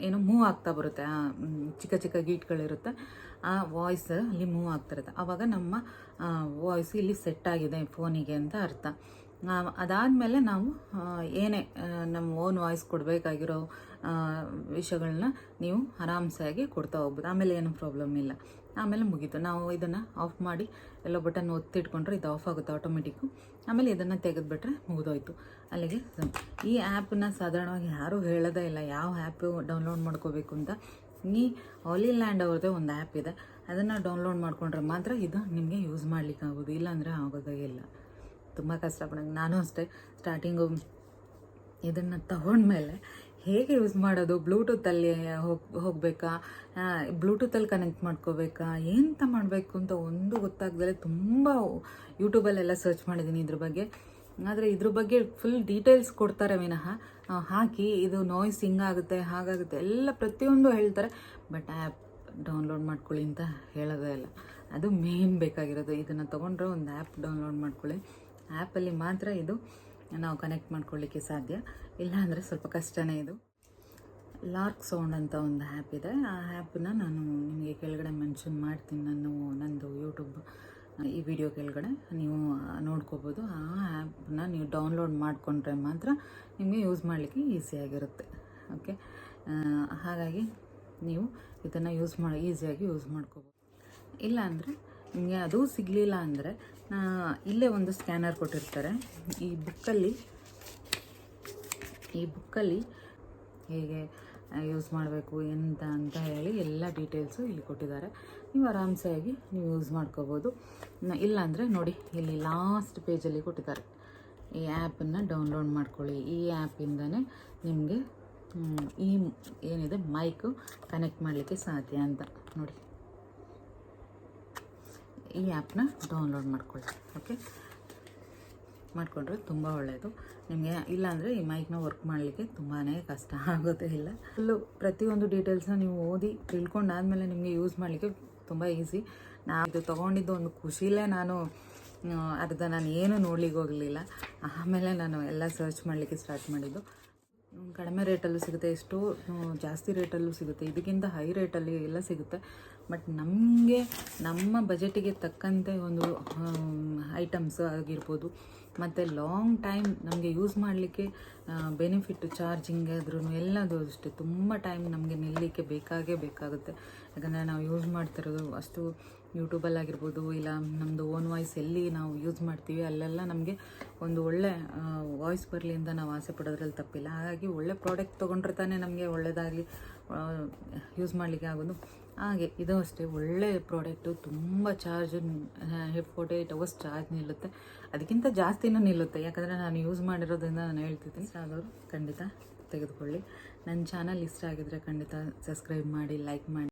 ಏನು ಮೂವ್ ಆಗ್ತಾ ಬರುತ್ತೆ ಚಿಕ್ಕ ಚಿಕ್ಕ ಗೀಟ್ಗಳಿರುತ್ತೆ, ಆ ವಾಯ್ಸ್ ಅಲ್ಲಿ ಮೂವ್ ಆಗ್ತಿರುತ್ತೆ ಆವಾಗ ನಮ್ಮ ವಾಯ್ಸ್ ಇಲ್ಲಿ ಸೆಟ್ ಆಗಿದೆ ಫೋನಿಗೆ ಅಂತ ಅರ್ಥ. ಅದಾದಮೇಲೆ ನಾವು ಏನೇ ನಮ್ಮ ಓನ್ ವಾಯ್ಸ್ ಕೊಡಬೇಕಾಗಿರೋ ವಿಷಯಗಳನ್ನ ನೀವು ಆರಾಮ್ಸಾಗಿ ಕೊಡ್ತಾ ಹೋಗ್ಬೋದು. ಆಮೇಲೆ ಏನು ಪ್ರಾಬ್ಲಮ್ ಇಲ್ಲ. ಆಮೇಲೆ ಮುಗೀತು. ನಾವು ಇದನ್ನು ಆಫ್ ಮಾಡಿ ಎಲ್ಲೋ ಬಟನ್ ಒತ್ತಿಟ್ಕೊಂಡ್ರೆ ಇದು ಆಫ್ ಆಗುತ್ತೆ ಆಟೋಮೆಟಿಕ್ಕು ಆಮೇಲೆ ಇದನ್ನು ತೆಗೆದುಬಿಟ್ರೆ ಮುಗಿದೋಯ್ತು. ಅಲ್ಲಿಗೆ. ಈ ಆ್ಯಪನ್ನ ಸಾಧಾರಣವಾಗಿ ಯಾರೂ ಹೇಳೋದೇ ಇಲ್ಲ ಯಾವ ಆ್ಯಪು ಡೌನ್ಲೋಡ್ ಮಾಡ್ಕೋಬೇಕು ಅಂತ. ಈ ಆಲಿ ಲ್ಯಾಂಡ್ ಅವ್ರದ್ದೇ ಒಂದು ಆ್ಯಪ್ ಇದೆ. ಅದನ್ನು ಡೌನ್ಲೋಡ್ ಮಾಡ್ಕೊಂಡ್ರೆ ಮಾತ್ರ ಇದು ನಿಮಗೆ ಯೂಸ್ ಮಾಡ್ಲಿಕ್ಕೆ ಆಗೋದು ಇಲ್ಲಾಂದರೆ ಆಗೋದೇ ಇಲ್ಲ. ತುಂಬ ಕಷ್ಟಪಡಂಗೆ. ನಾನು ಅಷ್ಟೇ ಸ್ಟಾರ್ಟಿಂಗು ಇದನ್ನು ತಗೊಂಡ್ಮೇಲೆ ಹೇಗೆ ಯೂಸ್ ಮಾಡೋದು? ಬ್ಲೂಟೂತಲ್ಲಿ ಹೋಗಿ, ಹೋಗಬೇಕಾ? ಬ್ಲೂಟೂತಲ್ಲಿ ಕನೆಕ್ಟ್ ಮಾಡ್ಕೋಬೇಕಾ? ಎಂತ ಮಾಡಬೇಕು ಅಂತ ಒಂದು ಗೊತ್ತಾಗ್ದಲೇ ತುಂಬ ಯೂಟ್ಯೂಬಲ್ಲೆಲ್ಲ ಸರ್ಚ್ ಮಾಡಿದ್ದೀನಿ ಇದ್ರ ಬಗ್ಗೆ. ಆದರೆ ಇದ್ರ ಬಗ್ಗೆ ಫುಲ್ ಡೀಟೇಲ್ಸ್ ಕೊಡ್ತಾರೆ ವಿನಃ. ಹಾಕಿ ಇದು ನಾಯ್ಸ್ ಹಿಂಗಾಗುತ್ತೆ ಹಾಗಾಗುತ್ತೆ, ಎಲ್ಲ ಪ್ರತಿಯೊಂದು ಹೇಳ್ತಾರೆ. ಬಟ್ ಆ್ಯಪ್ ಡೌನ್ಲೋಡ್ ಮಾಡ್ಕೊಳ್ಳಿ ಅಂತ ಹೇಳೋದೇ ಇಲ್ಲ. ಅದು ಮೇನ್ ಬೇಕಾಗಿರೋದು. ಇದನ್ನು ತೊಗೊಂಡ್ರೆ ಒಂದು ಆ್ಯಪ್ ಡೌನ್ಲೋಡ್ ಮಾಡ್ಕೊಳ್ಳಿ. ಆ್ಯಪಲ್ಲಿ ಮಾತ್ರ ಇದು ನಾವು ಕನೆಕ್ಟ್ ಮಾಡ್ಕೊಳ್ಳಿಕ್ಕೆ ಸಾಧ್ಯ. ಇಲ್ಲಾಂದರೆ ಸ್ವಲ್ಪ ಕಷ್ಟನೇ ಇದು. ಲಾರ್ಕ್ ಸೌಂಡ್ ಅಂತ ಒಂದು ಆ್ಯಪ್ ಇದೆ. ಆ ಆ್ಯಪನ್ನ ನಾನು ನಿಮಗೆ ಕೆಳಗಡೆ ಮೆನ್ಷನ್ ಮಾಡ್ತೀನಿ ನಾನು ನಂದು ಯೂಟ್ಯೂಬ್ ಈ ವಿಡಿಯೋ ಕೆಳಗಡೆ. ನೀವು ನೋಡ್ಕೋಬೋದು. ಆ ಆ್ಯಪ್ನ ನೀವು ಡೌನ್ಲೋಡ್ ಮಾಡಿಕೊಂಡ್ರೆ ಮಾತ್ರ ನಿಮಗೆ ಯೂಸ್ ಮಾಡಲಿಕ್ಕೆ ಈಸಿಯಾಗಿರುತ್ತೆ ಓಕೆ ಹಾಗಾಗಿ ನೀವು ಇದನ್ನು ಯೂಸ್ ಮಾಡಿ ಈಸಿಯಾಗಿ ಯೂಸ್ ಮಾಡ್ಕೋಬೋದು. ಇಲ್ಲ ಅಂದರೆ ನಿಮಗೆ ಅದು ಸಿಗಲಿಲ್ಲ ಅಂದರೆ ಇಲ್ಲೇ ಒಂದು ಸ್ಕ್ಯಾನರ್ ಕೊಟ್ಟಿರ್ತಾರೆ. ಈ ಬುಕ್ಕಲ್ಲಿ ಈ ಬುಕ್ಕಲ್ಲಿ ಹೇಗೆ ಯೂಸ್ ಮಾಡಬೇಕು, ಎಂತ ಅಂತ ಹೇಳಿ ಎಲ್ಲ ಡೀಟೇಲ್ಸು ಇಲ್ಲಿ ಕೊಟ್ಟಿದ್ದಾರೆ. ನೀವು ಆರಾಮ್ಸೆಯಾಗಿ ನೀವು ಯೂಸ್ ಮಾಡ್ಕೋಬೋದು. ಇಲ್ಲಾಂದರೆ ನೋಡಿ, ಇಲ್ಲಿ ಲಾಸ್ಟ್ ಪೇಜಲ್ಲಿ ಕೊಟ್ಟಿದ್ದಾರೆ. ಈ ಆ್ಯಪನ್ನು ಡೌನ್ಲೋಡ್ ಮಾಡ್ಕೊಳ್ಳಿ. ಈ ಆ್ಯಪಿಂದನೇ ನಿಮಗೆ ಈ ಏನಿದೆ, ಮೈಕು ಕನೆಕ್ಟ್ ಮಾಡಲಿಕ್ಕೆ ಸಾಧ್ಯ ಅಂತ. ನೋಡಿ. ಈ ಆ್ಯಪ್ನ ಡೌನ್ಲೋಡ್ ಮಾಡ್ಕೊಳ್ಳಿ, ಓಕೆ? ಮಾಡಿಕೊಂಡ್ರೆ ತುಂಬ ಒಳ್ಳೆಯದು ನಿಮಗೆ ಇಲ್ಲಾಂದರೆ ಈ ಮೈಕ್ನ ವರ್ಕ್ ಮಾಡಲಿಕ್ಕೆ ತುಂಬಾ ಕಷ್ಟ ಆಗೋದೇ ಇಲ್ಲ. ಫುಲ್ಲು ಪ್ರತಿಯೊಂದು ಡೀಟೇಲ್ಸ್ನ ನೀವು ಓದಿ ತಿಳ್ಕೊಂಡಾದಮೇಲೆ ನಿಮಗೆ ಯೂಸ್ ಮಾಡಲಿಕ್ಕೆ ತುಂಬ ಈಸಿ. ನಾನು ಇದು ತೊಗೊಂಡಿದ್ದು ಒಂದು ಖುಷಿಲೇ ನಾನು ಅರ್ಧ ನಾನು ಏನು ನೋಡ್ಲಿಕ್ಕೆ ಹೋಗಲಿಲ್ಲ. ಆಮೇಲೆ ನಾನು ಎಲ್ಲ ಸರ್ಚ್ ಮಾಡಲಿಕ್ಕೆ ಸ್ಟಾರ್ಟ್ ಮಾಡಿದ್ದು. ಕಡಿಮೆ ರೇಟಲ್ಲೂ ಸಿಗುತ್ತೆ, ಎಷ್ಟೋ ಜಾಸ್ತಿ ರೇಟಲ್ಲೂ ಸಿಗುತ್ತೆ. ಇದಕ್ಕಿಂತ ಹೈ ರೇಟಲ್ಲಿ ಎಲ್ಲ ಸಿಗುತ್ತೆ. ಬಟ್ ನಮಗೆ, ನಮ್ಮ ಬಜೆಟಿಗೆ ತಕ್ಕಂತೆ ಒಂದು ಐಟಮ್ಸ್ ಆಗಿರ್ಬೋದು. ಮತ್ತು ಲಾಂಗ್ ಟೈಮ್ ನಮಗೆ ಯೂಸ್ ಮಾಡಲಿಕ್ಕೆ ಬೆನಿಫಿಟ್ ಚಾರ್ಜಿಂಗ್ ಆದ್ರೂ ಎಲ್ಲದೂ ಅಷ್ಟೇ. ತುಂಬ ಟೈಮ್ ನಮಗೆ ನಿಲ್ಲಲಿಕ್ಕೆ ಬೇಕಾಗೇ ಬೇಕಾಗುತ್ತೆ. ಯಾಕಂದರೆ ನಾವು ಯೂಸ್ ಮಾಡ್ತಿರೋದು ಅಷ್ಟು ಯೂಟ್ಯೂಬಲ್ಲಾಗಿರ್ಬೋದು ಇಲ್ಲ ನಮ್ಮದು ಓನ್ ವಾಯ್ಸ್ ಎಲ್ಲಿ ನಾವು ಯೂಸ್ ಮಾಡ್ತೀವಿ, ಅಲ್ಲೆಲ್ಲ ನಮಗೆ ಒಂದು ಒಳ್ಳೆ ವಾಯ್ಸ್ ಬರಲಿ ಅಂತ ನಾವು ಆಸೆ ಪಡೋದ್ರಲ್ಲಿ ತಪ್ಪಿಲ್ಲ. ಹಾಗಾಗಿ ಒಳ್ಳೆ ಪ್ರಾಡಕ್ಟ್ ತೊಗೊಂಡ್ರೆ ತಾನೇ ನಮಗೆ ಒಳ್ಳೆಯದಾಗಲಿ ಯೂಸ್ ಮಾಡಲಿಕ್ಕೆ ಆಗೋದು. ಹಾಗೆ, ಇದು ಅಷ್ಟೇ. ಒಳ್ಳೆ ಪ್ರಾಡಕ್ಟು ತುಂಬ charge forty eight hours charge ನಿಲ್ಲುತ್ತೆ. ಅದಕ್ಕಿಂತ ಜಾಸ್ತಿನೂ ನಿಲ್ಲುತ್ತೆ. ಯಾಕಂದರೆ ನಾನು ಯೂಸ್ ಮಾಡಿರೋದ್ರಿಂದ ನಾನು ಹೇಳ್ತಿದ್ದೀನಿ. ಆದವರು ಖಂಡಿತ ತೆಗೆದುಕೊಳ್ಳಿ. ನನ್ನ ಚಾನಲ್ ಇಷ್ಟ ಆಗಿದ್ರೆ ಖಂಡಿತ ಸಬ್ಸ್ಕ್ರೈಬ್ ಮಾಡಿ ಲೈಕ್ ಮಾಡಿ.